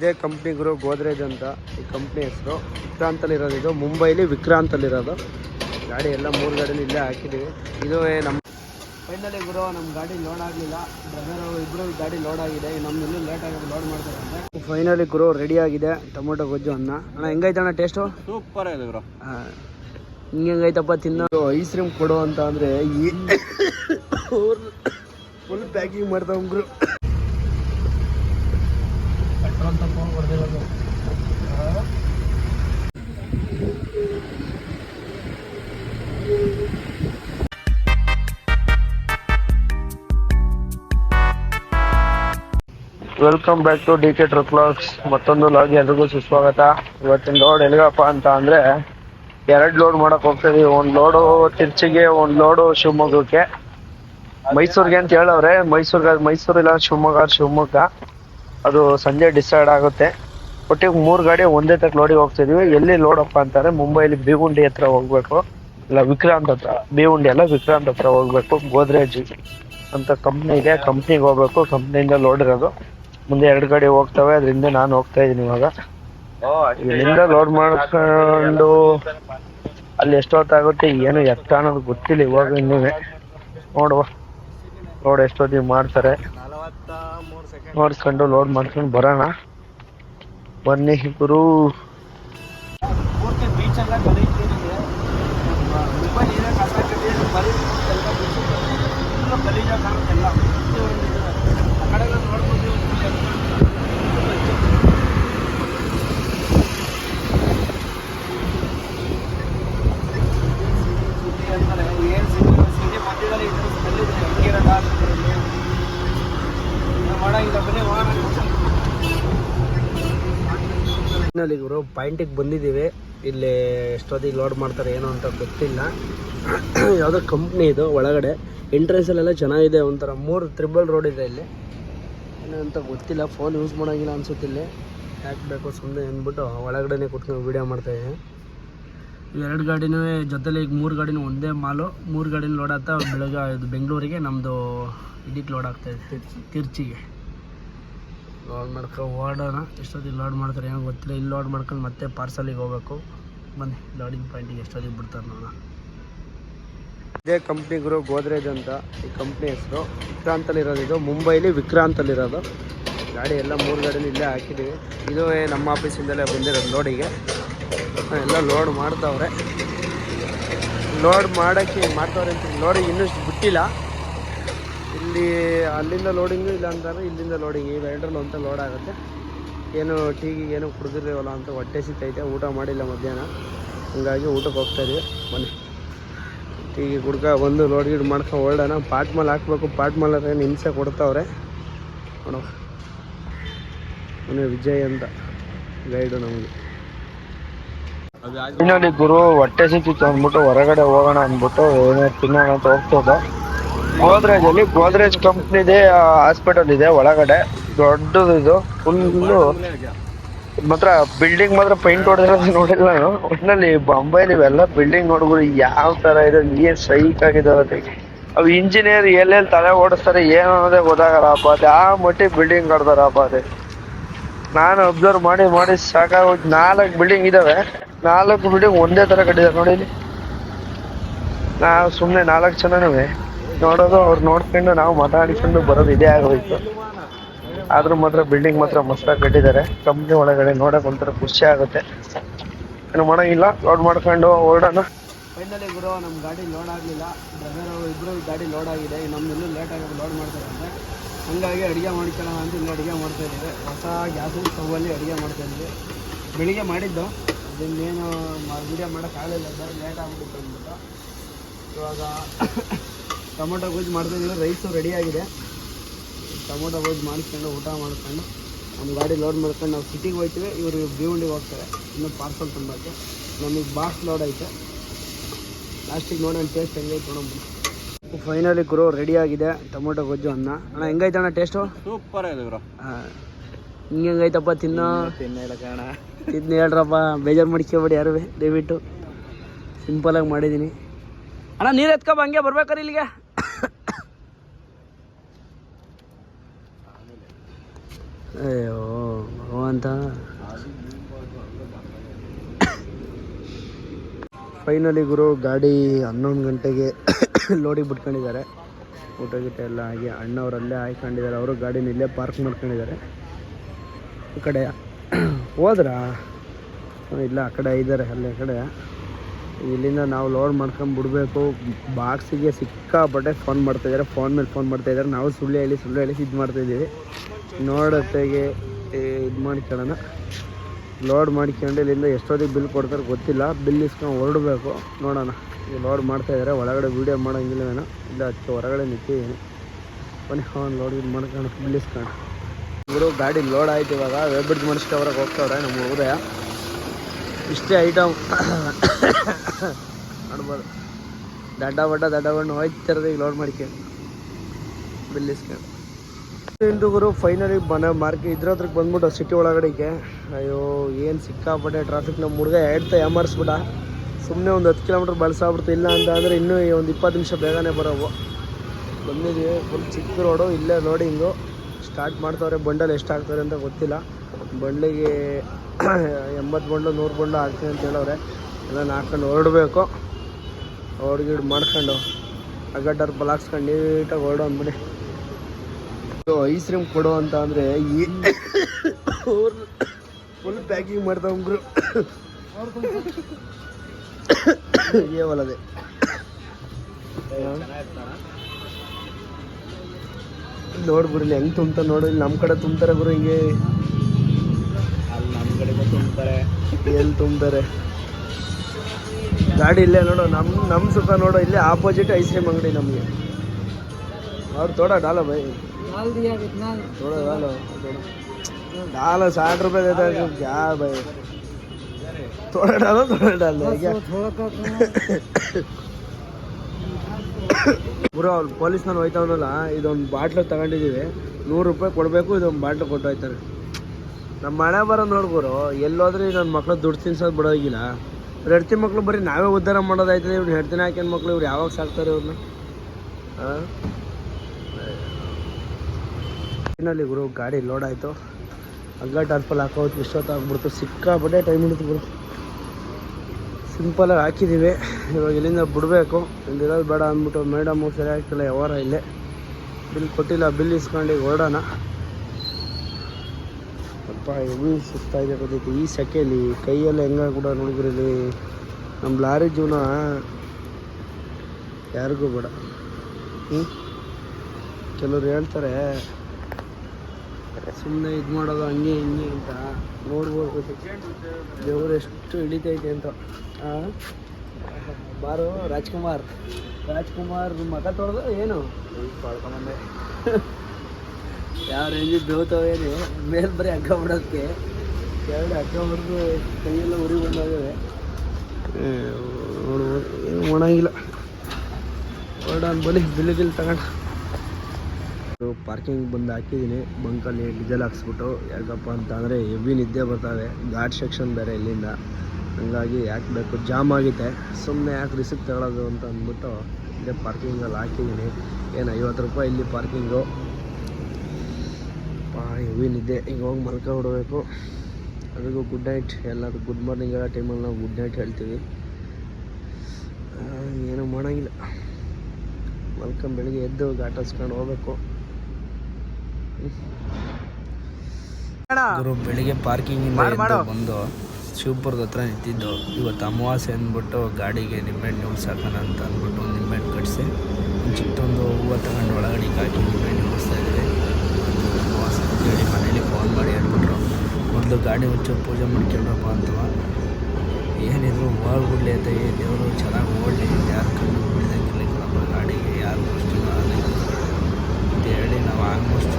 ಇದೇ ಕಂಪ್ನಿ ಗುರು ಗೋದ್ರೇಜ್ ಅಂತ ಈ ಕಂಪ್ನಿ ಹೆಸರು. ವಿಕ್ರಾಂತಲ್ಲಿರೋದು ಇದು. ಮುಂಬೈಲಿ ವಿಕ್ರಾಂತಲ್ಲಿರೋದು. ಗಾಡಿ ಎಲ್ಲ ಮೂರು ಗಾಡಿಲಿ ಇಲ್ಲೇ ಹಾಕಿದ್ದೀವಿ. ಇದು ನಮ್ಮ ಫೈನಲಿ ಗುರು ನಮ್ಮ ಗಾಡಿ ಲೋಡ್ ಆಗಲಿಲ್ಲ. ಬ್ರದರ್ ಇಬ್ಬರು ಗಾಡಿ ಲೋಡ್ ಆಗಿದೆ. ನಮ್ಮ ಇನ್ನೂ ಲೇಟ್ ಆಗಿ ಲೋಡ್ ಮಾಡ್ತಾರೆ ಅಂತ ಫೈನಲಿ ಗುರು ರೆಡಿ ಆಗಿದೆ. ಟೊಮೊಟೊ ಗೊಜ್ಜು ಅನ್ನ. ಅಣ್ಣ ಹೆಂಗೈತೆ ಅಣ್ಣ ಟೇಸ್ಟು ಸೂಪರ್ ಆಗಿದೆ ಬ್ರೋ ಹಿಂಗೆ ಹೆಂಗೈತಪ್ಪ ತಿನ್ನೋದು ಐಸ್ ಕ್ರೀಮ್ ಕೊಡು ಅಂತ ಅಂದರೆ ಫುಲ್ ಪ್ಯಾಕಿಂಗ್ ಮಾಡ್ತಾವ ಗುರು. ತಗೊಂಡು ಬರ್ದಿರೋದು welcome back to D K truck logs ಮತ್ತೊಂದು ಲಾಗ್ ಎಲ್ರಿಗೂ ಸುಸ್ವಾಗತ. ಇವತ್ತಿನ ಲೋಡ್ ಎಲ್ಲಿಗಪ್ಪ ಅಂತ ಅಂದ್ರೆ ಎರಡು ಲೋಡ್ ಮಾಡಕ್ ಹೋಗ್ತೀವಿ ಒಂದ್ ಲೋಡು ತಿರ್ಚಿಗೆ, ಒಂದ್ ಲೋಡು ಶಿವಮೊಗ್ಗಕ್ಕೆ. ಮೈಸೂರಿಗೆ ಅಂತ ಹೇಳವ್ರೆ. ಮೈಸೂರ್ಗ ಮೈಸೂರು ಇಲ್ಲ ಶಿವಮೊಗ್ಗ ಶಿವಮೊಗ್ಗ. ಅದು ಸಂಜೆ ಡಿಸೈಡ್ ಆಗುತ್ತೆ. ಒಟ್ಟಿಗೆ ಮೂರು ಗಾಡಿ ಒಂದೇ ತಕ್ಕ ಲೋಡಿಗೆ ಹೋಗ್ತಿದೀವಿ. ಎಲ್ಲಿ ಲೋಡಪ್ಪ ಅಂತಾರೆ ಮುಂಬೈಲಿ ಬಿಗುಂಡಿ ಹತ್ರ ಹೋಗ್ಬೇಕು. ಇಲ್ಲ ವಿಕ್ರಾಂತ್ ಹತ್ರ. ಬಿಗುಂಡಿ ಅಲ್ಲ ವಿಕ್ರಾಂತ್ ಹತ್ರ ಹೋಗ್ಬೇಕು ಗೋದ್ರೇಜ್ ಅಂತ ಕಂಪ್ನಿ ಇದೆ. ಕಂಪ್ನಿಗೆ ಹೋಗ್ಬೇಕು. ಕಂಪ್ನಿಯಿಂದ ಲೋಡ್ ಇರೋದು ಮುಂದೆ ಎರಡು ಗಾಡಿ ಹೋಗ್ತವೆ ಅದರಿಂದ ನಾನು ಹೋಗ್ತಾ ಇದ್ದೀನಿ ಇವಾಗ. ಇಲ್ಲಿಂದ ಲೋಡ್ ಮಾಡ್ಕೊಂಡು ಅಲ್ಲಿ ಎಷ್ಟೊತ್ತಾಗುತ್ತೆ ಏನು ಎತ್ತ ಅನ್ನೋದು ಗೊತ್ತಿಲ್ಲ ಇವಾಗ ಇನ್ನೂ ನೋಡುವ. ಲೋಡ್ ಎಷ್ಟೊತ್ತಿಗೆ ಮಾಡ್ತಾರೆ. ನೋಡ್ಕೊಂಡು ಲೋಡ್ ಮಾಡ್ಕೊಂಡು ಬರೋಣ. ಬನ್ನಿ ಗುರು. ಪೂರ್ತಿ ಬೀಚ್ ಎಲ್ಲ ಗಲೀಜೇನಿದೆ ಮುಂಬೈ ನೀರೇ ಕಸ ಕಟ್ಟಿದ್ರೆ ಬರೀ ಎಲ್ಲ ಫುಲ್ಲು ಗಲೀಜಾಗಿ ಕಾಣುತ್ತೆಲ್ಲ ಆ ಕಡೆ ಎಲ್ಲ ನೋಡ್ಬೋದು ಅಂತಾರೆ ಏನು ಸಿಟಿ ಸಿಟಿ ಮಧ್ಯದಲ್ಲಿ ಇದ್ರೆ ಸ್ಮೆಲ್ ಇದೆ ಹೆಂಗಿರಲ್ಲ ಮಾಡಂಗಿಲ್ಲ ಬನ್ನಿ ಹೋಗೋಣ ಫೈನಲಿ ಗುರು ಪಾಯಿಂಟಿಗೆ ಬಂದಿದ್ದೀವಿ. ಇಲ್ಲಿ ಎಷ್ಟೊತ್ತಿಗೆ ಲೋಡ್ ಮಾಡ್ತಾರೆ ಏನೋ ಅಂತ ಗೊತ್ತಿಲ್ಲ. ಯಾವುದೋ ಕಂಪ್ನಿ ಇದು ಒಳಗಡೆ. ಎಂಟ್ರೆನ್ಸಲ್ಲೆಲ್ಲ ಚೆನ್ನಾಗಿದೆ ಒಂಥರ. ಮೂರು ತ್ರಿಬಲ್ ರೋಡ್ ಇದೆ ಇಲ್ಲಿ. ಏನು ಅಂತ ಗೊತ್ತಿಲ್ಲ. ಫೋನ್ ಯೂಸ್ ಮಾಡೋಂಗಿಲ್ಲ ಅನ್ಸುತ್ತೆ ಇಲ್ಲಿ. ಯಾಕೆ ಬೇಕು ಸುಮ್ಮನೆ ಅಂದ್ಬಿಟ್ಟು ಒಳಗಡೆ ಕುತ್ಕೊಂಡು ವೀಡಿಯೋ ಮಾಡ್ತಾಯಿದ್ದೀನಿ ಎರಡು ಗಾಡಿನೂ ಜೊತೆಲಿ ಈಗ ಮೂರು ಗಾಡಿನೂ ಒಂದೇ ಮಾಲು. ಮೂರು ಗಾಡಿನ ಲೋಡ್ ಆಗ್ತಾ ಬೆಳಗ್ಗೆ, ಇದು ಬೆಂಗಳೂರಿಗೆ ನಮ್ಮದು ಇದಕ್ಕೆ ಲೋಡ್ ಆಗ್ತಾಯಿದೆ ತಿರ್ಚಿಗೆ. ಲೋಡ್ ಮಾಡ್ಕೊ ಓಡೋಣ ಎಷ್ಟೊತ್ತಿಗೆ ಲೋಡ್ ಮಾಡ್ತಾರೆ ಏನೋ ಗೊತ್ತಿಲ್ಲ. ಇಲ್ಲಿ ಲೋಡ್ ಮಾಡ್ಕೊಂಡು ಮತ್ತೆ ಪಾರ್ಸಲಿಗೆ ಹೋಗ್ಬೇಕು. ಬನ್ನಿ ಲೋಡಿಂಗ್ ಪಾಯಿಂಟಿಗೆ ಎಷ್ಟೊತ್ತಿಗೆ ಬಿಡ್ತಾರೆ ನೋಡೋಣ. ಇದೇ ಕಂಪ್ನಿ ಗುರು ಗೋದ್ರೇಜ್ ಅಂತ ಈ ಕಂಪ್ನಿ ಹೆಸರು. ವಿಕ್ರಾಂತಲ್ಲಿರೋದು ಇದು. ಮುಂಬೈಲಿ ವಿಕ್ರಾಂತಲ್ಲಿರೋದು. ಗಾಡಿ ಎಲ್ಲ ಮೂರು ಗಾಡಿನ ಇಲ್ಲೇ ಹಾಕಿದ್ದೀವಿ. ಇದು ನಮ್ಮ ಆಫೀಸಿಂದಲೇ ಬಂದಿರೋದು ಲೋಡಿಗೆ ಎಲ್ಲ ಲೋಡ್ ಮಾಡ್ತಾವ್ರೆ. ಲೋಡ್ ಮಾಡೋಕ್ಕೆ ಮಾಡ್ತಾವ್ರೆ ಅಂತ ಲೋಡಿಗೆ ಇನ್ನೂ ಬಿಟ್ಟಿಲ್ಲ. ಇಲ್ಲಿ ಅಲ್ಲಿಂದ ಲೋಡಿಂಗು ಇಲ್ಲ ಅಂತಾರೆ ಇಲ್ಲಿಂದ ಲೋಡಿಂಗ್ ಈ ಎರಡರಲ್ಲಿ ಅಂತ ಲೋಡ್ ಆಗುತ್ತೆ. ಏನು ಟೀಗೆ ಏನು ಕುಡಿದಿರಲಿಲ್ಲ ಅಂತ ಹೊಟ್ಟೆ ಸಿಗ್ತೈತೆ ಊಟ ಮಾಡಿಲ್ಲ ಮಧ್ಯಾಹ್ನ. ಹಂಗಾಗಿ ಊಟಕ್ಕೆ ಹೋಗ್ತಾ ಇದೀವಿ. ಮನೆ ಟೀಗೆ ಕುಡ್ಕ ಬಂದು ಲೋಡ್ ಗೀಡ್ ಮಾಡ್ಕೊ ಹೊರಡೋಣ. ಪಾಟ್ ಮಾಲ್ ಹಾಕ್ಬೇಕು, ಪಾಟ್ ಮಾಲ್ ಏನು ಹಿಂಸೆ ಕೊಡ್ತಾವ್ರೆ? ನೋಡೋ. ಮನೆ ವಿಜಯ್ ಅಂತ ಗೈಡು ನಮಗೆ. ಗುರು, ಹೊಟ್ಟೆ ಸಿಕ್ಕಿತ್ತು ಅಂದ್ಬಿಟ್ಟು ಹೊರಗಡೆ ಹೋಗೋಣ ಅಂದ್ಬಿಟ್ಟು ಏನೋ ತಿನ್ನೋಣ ಅಂತ ಹೋಗ್ತದ ಗೋದ್ರೇಜ್ ಅಲ್ಲಿ, ಗೋದ್ರೇಜ್ ಕಂಪ್ನಿದೆ ಹಾಸ್ಪಿಟಲ್ ಇದೆ ಒಳಗಡೆ. ದೊಡ್ಡದು ಇದು. ಫುಲ್ಲು ಮಾತ್ರ ಬಿಲ್ಡಿಂಗ್ ಮಾತ್ರ ಪೈಂಟ್ ಹೊಡೆದಿರೋದು ನೋಡಿಲ್ಲ ನಾನು. ಒಟ್ಟಿನಲ್ಲಿ ಬಾಂಬೈಲಿ ಇವೆಲ್ಲ ಬಿಲ್ಡಿಂಗ್ ನೋಡ್ಬೋದು ಯಾವ ತರ ಇದೆ, ಏನ್ ಸೈಕ್ ಆಗಿದಾವೆ ಅವು ಇಂಜಿನಿಯರ್ ಎಲ್ಲೆಲ್ಲಿ ತಲೆ ಓಡಿಸ್ತಾರೆ ಏನು ಅನ್ನೋದೇ ಗೊತ್ತಾಗಲ್ಲಪ್ಪ ಅದು ಆ ಮಟ್ಟಿಗೆ ಬಿಲ್ಡಿಂಗ್ ಕಟ್ತಾರಪ್ಪ ಅದೇ ನಾನು ಅಬ್ಸರ್ವ್ ಮಾಡಿ ಮಾಡಿ ಸಾಕಾಗೋಯ್ತು. ನಾಲ್ಕು ಬಿಲ್ಡಿಂಗ್ ಇದಾವೆ. ನಾಲ್ಕು ಬಿಲ್ಡಿಂಗ್ ಒಂದೇ ತರ ಕಟ್ಟಿದ್ದಾರೆ ನೋಡಿ ನಾವು ಸುಮ್ಮನೆ ನಾಲ್ಕು ಜನನೂ ನೋಡೋದು, ಅವ್ರು ನೋಡ್ಕೊಂಡು ನಾವು ಮಾತಾಡಿಕೊಂಡು ಬರೋದು ಇದೇ ಆಗೋಯ್ತು. ಆದ್ರೂ ಮಾತ್ರ ಬಿಲ್ಡಿಂಗ್ ಮಾತ್ರ ಮಸ್ತಾಗಿ ಕಟ್ಟಿದ್ದಾರೆ ಕಂಪ್ನಿ ಒಳಗಡೆ ನೋಡಕ್ ಒಂಥರ ಖುಷಿ ಆಗುತ್ತೆ. ಏನು ಮಾಡೋಂಗಿಲ್ಲ ಲೋಡ್ ಮಾಡ್ಕೊಂಡು ಹೊರಡೋಣ. ಫೈನಲಿ ಗುರು ನಮ್ಮ ಗಾಡಿ ಲೋಡ್ ಆಗಲಿಲ್ಲ. ಬ್ರದರ್ ಇಬ್ಬರು ಗಾಡಿ ಲೋಡ್ ಆಗಿದೆ. ನಮ್ದು ಇನ್ನೂ ಲೇಟ್ ಆಗಿ ಲೋಡ್ ಮಾಡ್ತಾರೆ ಅಂದರೆ ಹಂಗಾಗಿ ಅಡುಗೆ ಮಾಡ್ಕೊಳ್ಳೋಣ ಅಂತ ಇಲ್ಲಿ ಅಡುಗೆ ಮಾಡ್ತಾ ಇದ್ದೀವಿ. ಹೊಸ ಗ್ಯಾಸಿನ ಸ್ಟವಲ್ಲಿ ಅಡುಗೆ ಮಾಡ್ತಾ ಇದ್ವಿ ಬೆಳಿಗ್ಗೆ ಮಾಡಿದ್ದು. ಅದನ್ನೇನು ವಿಡಿಯೋ ಮಾಡೋಕ್ಕಾಗಲಿಲ್ಲ ಸರ್ ಲೇಟ್ ಆಗ್ಬಿಟ್ಟು ಅಂದ್ಬಿಟ್ಟು. ಇವಾಗ ಟೊಮೊಟೊ ಗೊಜ್ಜು ಮಾಡ್ತಾ ಇದ್ದೀವಿ ರೈಸು ರೆಡಿ ಆಗಿದೆ. ಟೊಮೊಟೊ ಗೊಜ್ಜು ಮಾಡಿಸ್ಕೊಂಡು ಊಟ ಮಾಡ್ಕೊಂಡು ನಮ್ಮ ಗಾಡಿ ಲೋಡ್ ಮಾಡ್ಕೊಂಡು ನಾವು ಸಿಟಿಗೆ ಹೋಗ್ತೀವಿ. ಇವರು ಭೀವಂಡಿಗೆ ಹೋಗ್ತಾರೆ. ಇನ್ನೂ ಪಾರ್ಸಲ್ ತುಂಬಕ್ಕೆ ನಮಗೆ ಬಾಕ್ಸ್ ಲೋಡ್ ಐತೆ. ಲಾಸ್ಟಿಗೆ ನೋಡೋಣ ಟೇಸ್ಟ್ ಹೆಂಗೈತೆ ನೋಡೋಣ ಫೈನಲಿ ಗುರು ರೆಡಿ ಆಗಿದೆ ಟೊಮೊಟೊ ಗೊಜ್ಜು ಅನ್ನ. ಅಣ್ಣ ಹೆಂಗೈತೆ ಅಣ್ಣ ಟೇಸ್ಟು ಸೂಪರ್ ಆಗಿದೆ ಹಾಂ. ಹಿಂಗೆ ಹೆಂಗೈತಪ್ಪ ತಿನ್ನೋ? ತಿನ್ನ ತಿನ್ನ ಹೇಳ್ರಪ್ಪ ಬೇಜಾರು ಮಾಡ್ಕೋಬೇಡಿ ಯಾರು ದಯವಿಟ್ಟು. ಸಿಂಪಲಾಗಿ ಮಾಡಿದ್ದೀನಿ. ಅಣ್ಣ ನೀರು ಎತ್ಕೊಬ ಹಂಗೆ ಬರ್ಬೇಕಾರೆ ಇಲ್ಲಿಗೆ. ಅಯ್ಯೋ, ಭಗವಂತ. ಫೈನಲಿ ಗುರು, ಗಾಡಿ ಹನ್ನೊಂದು ಗಂಟೆಗೆ ಲೋಡಿಗೆ ಬಿಟ್ಕೊಂಡಿದ್ದಾರೆ. ಊಟ ಗೀಟ ಎಲ್ಲ ಆಗಿ ಅಣ್ಣವರಲ್ಲೇ ಹಾಯ್ಕೊಂಡಿದ್ದಾರೆ. ಅವರು ಗಾಡಿನ ಇಲ್ಲೇ ಪಾರ್ಕ್ ಮಾಡ್ಕೊಂಡಿದ್ದಾರೆ. ಈ ಕಡೆ ಹೋದ್ರಾ? ಇಲ್ಲ, ಆ ಕಡೆ ಇದ್ದಾರೆ, ಅಲ್ಲೇ ಕಡೆ. ಇಲ್ಲಿಂದ ನಾವು ಲೋಡ್ ಮಾಡ್ಕೊಂಡು ಬಿಡಬೇಕು ಬಾಕ್ಸಿಗೆ ಸಿಕ್ಕಾಪಟ್ಟೆ ಫೋನ್ ಮಾಡ್ತಾಯಿದ್ದಾರೆ ಫೋನ್ ಮೇಲೆ ಫೋನ್ ಮಾಡ್ತಾಯಿದ್ದಾರೆ ನಾವು ಸುಳ್ಳು ಹೇಳಿ ಸುಳ್ಳು ಹೇಳಿ ಇದು ಮಾಡ್ತಾಯಿದ್ದೀವಿ ನೋಡತ್ತೆಗೆ ಇದು ಮಾಡ್ಕೊಳ್ಳೋಣ. ಲೋಡ್ ಮಾಡ್ಕೊಂಡು ಇಲ್ಲಿಂದ ಎಷ್ಟೊತ್ತಿಗೆ ಬಿಲ್ ಕೊಡ್ತಾರೆ ಗೊತ್ತಿಲ್ಲ. ಬಿಲ್ ಇಸ್ಕೊಂಡು ಹೊರಡಬೇಕು. ನೋಡೋಣ. ಈಗ ಲೋಡ್ ಮಾಡ್ತಾಯಿದ್ದಾರೆ ಒಳಗಡೆ ವೀಡಿಯೋ ಮಾಡೋಂಗಿಲ್ಲವೇನೋ ಇಲ್ಲ ಅದಕ್ಕೆ ಹೊರಗಡೆ ನಿಂತಿದ್ದೀನಿ. ಬನ್ನಿ ಹಾಂ ಲೋಡ್ ಇದು ಮಾಡ್ಕೊಂಡು ಬಿಲ್ ಇಸ್ಕೊಂಡು. ಇವರು ಗಾಡಿ ಲೋಡ್ ಆಯ್ತು ಇವಾಗ. ವೇಬ್ರಿಡ್ಜ್ ಮಾಡಿಸ್ಕೊವ್ರಿಗೆ ಹೋಗ್ತಾವ್ರೆ ನಮ್ಮ ಉದಯ ಇಷ್ಟೇ ಐಟಮ್. ನೋಡ್ಬೋದು. ದಡ್ಡ ಬಡ್ಡ, ದಡ್ಡ ಬಣ್ಣ ಹೋಯ್ತಿರೋದು ಈಗ ಲೋಡ್ ಮಾಡ್ಕೊಂಡು ಬಿಲ್ಲಿಸ್ಕೊಂಡು ಹಿಂದೂಗರು ಫೈನಲಿ ಮನೆ ಮಾರ್ಕೆ ಇದ್ರ ಹತ್ರಕ್ಕೆ ಬಂದ್ಬಿಟ್ಟು ಸಿಟಿ ಒಳಗಡೆಗೆ. ಅಯ್ಯೋ, ಏನು ಸಿಕ್ಕಾಪಟ್ಟೆ ಟ್ರಾಫಿಕ್ ನಮ್ಮ ಹುಡುಗ ಹೇಳ್ತಾ ಯಾಮಾರಿಸ್ಬಿಟ್ಟ. ಸುಮ್ಮನೆ ಒಂದು ಹತ್ತು ಕಿಲೋಮೀಟ್ರ್ ಬಳಸಾಗ್ಬಿಡ್ತು ಇಲ್ಲ ಅಂತ ಅಂದರೆ ಇನ್ನೂ ಒಂದು ಇಪ್ಪತ್ತು ನಿಮಿಷ ಬೇಗನೆ ಬರೋವು. ಬಂದಿದ್ದೀವಿ ಫುಲ್ ಚಿಕ್ಕ ರೋಡು ಇಲ್ಲೇ ಲೋಡಿಂಗು ಸ್ಟಾರ್ಟ್ ಮಾಡ್ತವ್ರೆ, ಬಂಡಲ್ ಎಷ್ಟು ಹಾಕ್ತಾರೆ ಅಂತ ಗೊತ್ತಿಲ್ಲ. ಬಂಡ್ಲಿಗೆ ಎಂಬತ್ತು ಬಂಡ್ಲು ನೂರು ಬಂಡ್ಲು ಹಾಕ್ತೀನಿ ಅಂತ ಹೇಳವ್ರೆ. ಎಲ್ಲ ಹಾಕ್ಕೊಂಡು ಹೊರಡಬೇಕು. ಹೊರಗಿಡ್ ಮಾಡ್ಕೊಂಡು ಅಗಡ್ಡರ್ ಬಲಾಕ್ಸ್ಕೊಂಡು ನೀಟಾಗಿ ಹೊರಡೋನ್ಬಿಡಿ ಐಸ್ ಕ್ರೀಮ್ ಕೊಡು ಅಂತ ಅಂದರೆ ಫುಲ್ ಪ್ಯಾಕಿಂಗ್ ಮಾಡ್ತಾವ್ರು ಏವಲ್ಲದೆ ನೋಡ್ಬಿಡ್ಲಿ ಹೆಂಗ್ ತುಂಬ್ತಾರೆ ನೋಡಿ. ನಮ್ಮ ಕಡೆ ತುಂಬ್ತಾರೆ ಗುರು, ಹಿಂಗೆ. ಎಲ್ಲಿ ಗಾಡಿ ಇಲ್ಲೇ ನೋಡು ನಮ್ಮ ನಮ್ಮ ಸುತ್ತ ನೋಡು ಇಲ್ಲೇ ಆಪೋಸಿಟ್ ಐಸ್ ಕ್ರೀಮ್ ಅಂಗಡಿ ನಮಗೆ. ಅವ್ರು ತೋಡ ಡಾಲ ಬೈ. ತೋಡ ಡಾಲ. ಡಾಲ ಸಾಠ ರೂಪಾಯಿ ಯಾ ಬೈ. Toda ಡಾಲ Toda ಡಾಲ. ಬ್ರೋ ಅವ್ರು ಪೊಲೀಸ್ನವ್ರು ಹೋಯ್ತಾವನಲ್ಲ ಇದೊಂದು ಬಾಟ್ಲು ತಗೊಂಡಿದ್ದೀವಿ ನೂರು ರೂಪಾಯಿ ಕೊಡಬೇಕು ಇದೊಂದು ಬಾಟ್ಲು ಕೊಟ್ಟೋಯ್ತಾರೆ ನಮ್ಮ ಮನೆ ಬರೋ ನೋಡ್ಗುರು, ಎಲ್ಲೋದ್ರೆ ನನ್ನ ಮಕ್ಳು ದುಡ್ಡು ತಿನ್ಸೋದು ಬಿಡೋಗಿಲ್ಲ. ಇವ್ರು ಹೆಡ್ತಿ ಮಕ್ಳು ಬರೀ ನಾವೇ ಉದ್ಧಾರ ಮಾಡೋದಾಯ್ತದೆ, ಇವ್ರು ಹೆಡ್ತಿನ ಹಾಕ್ಯನ್ ಮಕ್ಳು ಇವ್ರು ಯಾವಾಗ ಸಾಕ್ತಾರೆ ಇವ್ರನ್ನ ಹಾಂ ಗುರು, ಗಾಡಿ ಲೋಡ್ ಆಯಿತು. ಹಗ್ಗ ಟಾರ್ಪಲ್ ಹಾಕೋದು ಇಷ್ಟೊತ್ತು ಆಗ್ಬಿಡ್ತು. ಸಿಕ್ಕಾಪಟ್ಟೆ ಟೈಮ್ ಹಿಡಿತು ಗುರು. ಸಿಂಪಲಾಗಿ ಹಾಕಿದ್ದೀವಿ ಇವಾಗ ಇಲ್ಲಿಂದ ಬಿಡಬೇಕು? ಇಲ್ಲಿರೋದು ಬೇಡ ಅಂದ್ಬಿಟ್ಟು ಮೇಡಮು ಸರಿ ಆಗ್ತಿಲ್ಲ ವ್ಯವಹಾರ ಇಲ್ಲೇ. ಬಿಲ್ ಕೊಟ್ಟಿಲ್ಲ ಬಿಲ್ ಇಸ್ಕೊಂಡು ಹೊರಡೋಣ. ಸ್ವಲ್ಪ ಹೆವಿ ಇದೆ ಗೊತ್ತೈತಿ ಈ ಸೆಕೆಯಲ್ಲಿ ಕೈಯೆಲ್ಲ ಕೂಡ ನೋಡಿದ್ರಲ್ಲಿ ನಮ್ಮ ಲಾರಿ ಜೀವನ ಯಾರಿಗೂ ಬೇಡ. ಹ್ಞೂ ಕೆಲವ್ರು ಹೇಳ್ತಾರೆ ಸುಮ್ಮನೆ ಇದು ಮಾಡೋದು ಹಂಗೆ ಹಿಂಗೆ ಅಂತ ನೋಡ್ಬೋದು. ದೇವರು ಎಷ್ಟು ಹಿಡಿತೈತೆ ಅಂತ? ಬಾರು ರಾಜ್ಕುಮಾರ್. ರಾಜ್ಕುಮಾರ್ ಮಗ ತೊಳೆದು ಏನು? ಕಳ್ಕೊಂಬಂದೆ ಯಾವ ರೇಂಜಿಗೆ ಬೇವ್ತಾವೇನು ಮೇಲೆ ಬರೀ ಹಗ್ಗ ಬಿಡೋಕ್ಕೆ ಎರಡು ಹಗ್ಗ ಹೊಡೆದು ಕೈಯೆಲ್ಲ ಉರಿ ಬಂದಾಗವೆ ಏನು ಒಣಗಿಲ್ಲ ಹೊರಡೋಣ ಬಲಿ ಬಿಲ್ ಗಿಲ್ ತಗೊಂಡು. ಪಾರ್ಕಿಂಗ್ ಬಂದು ಹಾಕಿದ್ದೀನಿ ಬಂಕಲ್ಲಿ ಡೀಸೆಲ್ ಹಾಕ್ಸ್ಬಿಟ್ಟು ಯಾಕಪ್ಪ ಅಂತ ಅಂದರೆ ಹೆವಿ ನಿದ್ದೆ ಬರ್ತಾವೆ ಘಾಟ್ ಸೆಕ್ಷನ್ ಬೇರೆ ಇಲ್ಲಿಂದ. ಹಂಗಾಗಿ ಯಾಕೆ ಬೇಕು ಜಾಮ್ ಆಗಿದೆ ಸುಮ್ಮನೆ ಯಾಕೆ ರಿಸಿಕ್ ತಗೊಳ್ಳೋದು ಅಂತ ಅಂದ್ಬಿಟ್ಟು ಇಲ್ಲೇ ಪಾರ್ಕಿಂಗಲ್ಲಿ ಹಾಕಿದ್ದೀನಿ ಏನು ಐವತ್ತು ರೂಪಾಯಿ ಇಲ್ಲಿ ಪಾರ್ಕಿಂಗು ಪಾ ಹೆವಿ ನಿದ್ದೆ ಈಗ ಹೋಗಿ ಮಲ್ಕೊಂಡ್ಬಿಡ್ಬೇಕು ಅದಕ್ಕೂ ಗುಡ್ ನೈಟ್ ಎಲ್ಲರೂ ಗುಡ್ ಮಾರ್ನಿಂಗ್ ಎಲ್ಲ ಟೈಮಲ್ಲಿ ನಾವು ಗುಡ್ ನೈಟ್ ಹೇಳ್ತೀವಿ. ಏನೂ ಮಾಡೋಂಗಿಲ್ಲ. ಮಲ್ಕೊಂಡು ಬೆಳಿಗ್ಗೆ ಎದ್ದು ಘಾಟ್ ಹಚ್ಕೊಂಡು ಹೋಗ್ಬೇಕು. ಗುರು ಬೆಳಿಗ್ಗೆ ಪಾರ್ಕಿಂಗ್ ಬಂದು ಶಿವಪುರದ ಹತ್ರ ನಿಂತಿದ್ದು. ಇವತ್ತು ಅಮಾವಾಸ್ಯೆ ಅಂದ್ಬಿಟ್ಟು ಗಾಡಿಗೆ ನಿಂಬೆಹಣ್ಣು ನ್ಯೂಸ್ ಸಾಕೋಣ ಅಂತ ಅಂದ್ಬಿಟ್ಟು ಒಂದು ನಿಂಬೆಹಣ್ಣು ಕಟ್ಸಿ ಚಿಕ್ಕದೊಂದು ಹೂವು ತಗೊಂಡು ಒಳಗಡೆ ಹಾಕಿ ನಿಂಬೆಹಣ್ಣು ನ್ಯೂಸ್ತಾ ಇದ್ದೀವಿ ಫೋನ್ ಮಾಡಿ ಹೇಳ್ಬಿಟ್ರು. ಮೊದಲು ಗಾಡಿ ಮುಚ್ಚು ಪೂಜೆ ಮಾಡ್ಕೊಳ್ಬೇಕು ಅಂತವ ಏನಿದ್ರು ಹೋಗ್ಬಿಡ್ಲಿ ಅಂತ ಈ ದೇವರು ಚೆನ್ನಾಗಿ ಓಡಲಿ, ಯಾರು ಕಣ್ಣು ಬಿಡ್ದಂಗಿಲ್ಲ ಕಣಪ್ಪ, ಗಾಡಿಗೆ ಯಾರು ಅಷ್ಟು ಅಂತ ಹೇಳಿ. ನಾವು ಆಲ್ಮೋಸ್ಟ್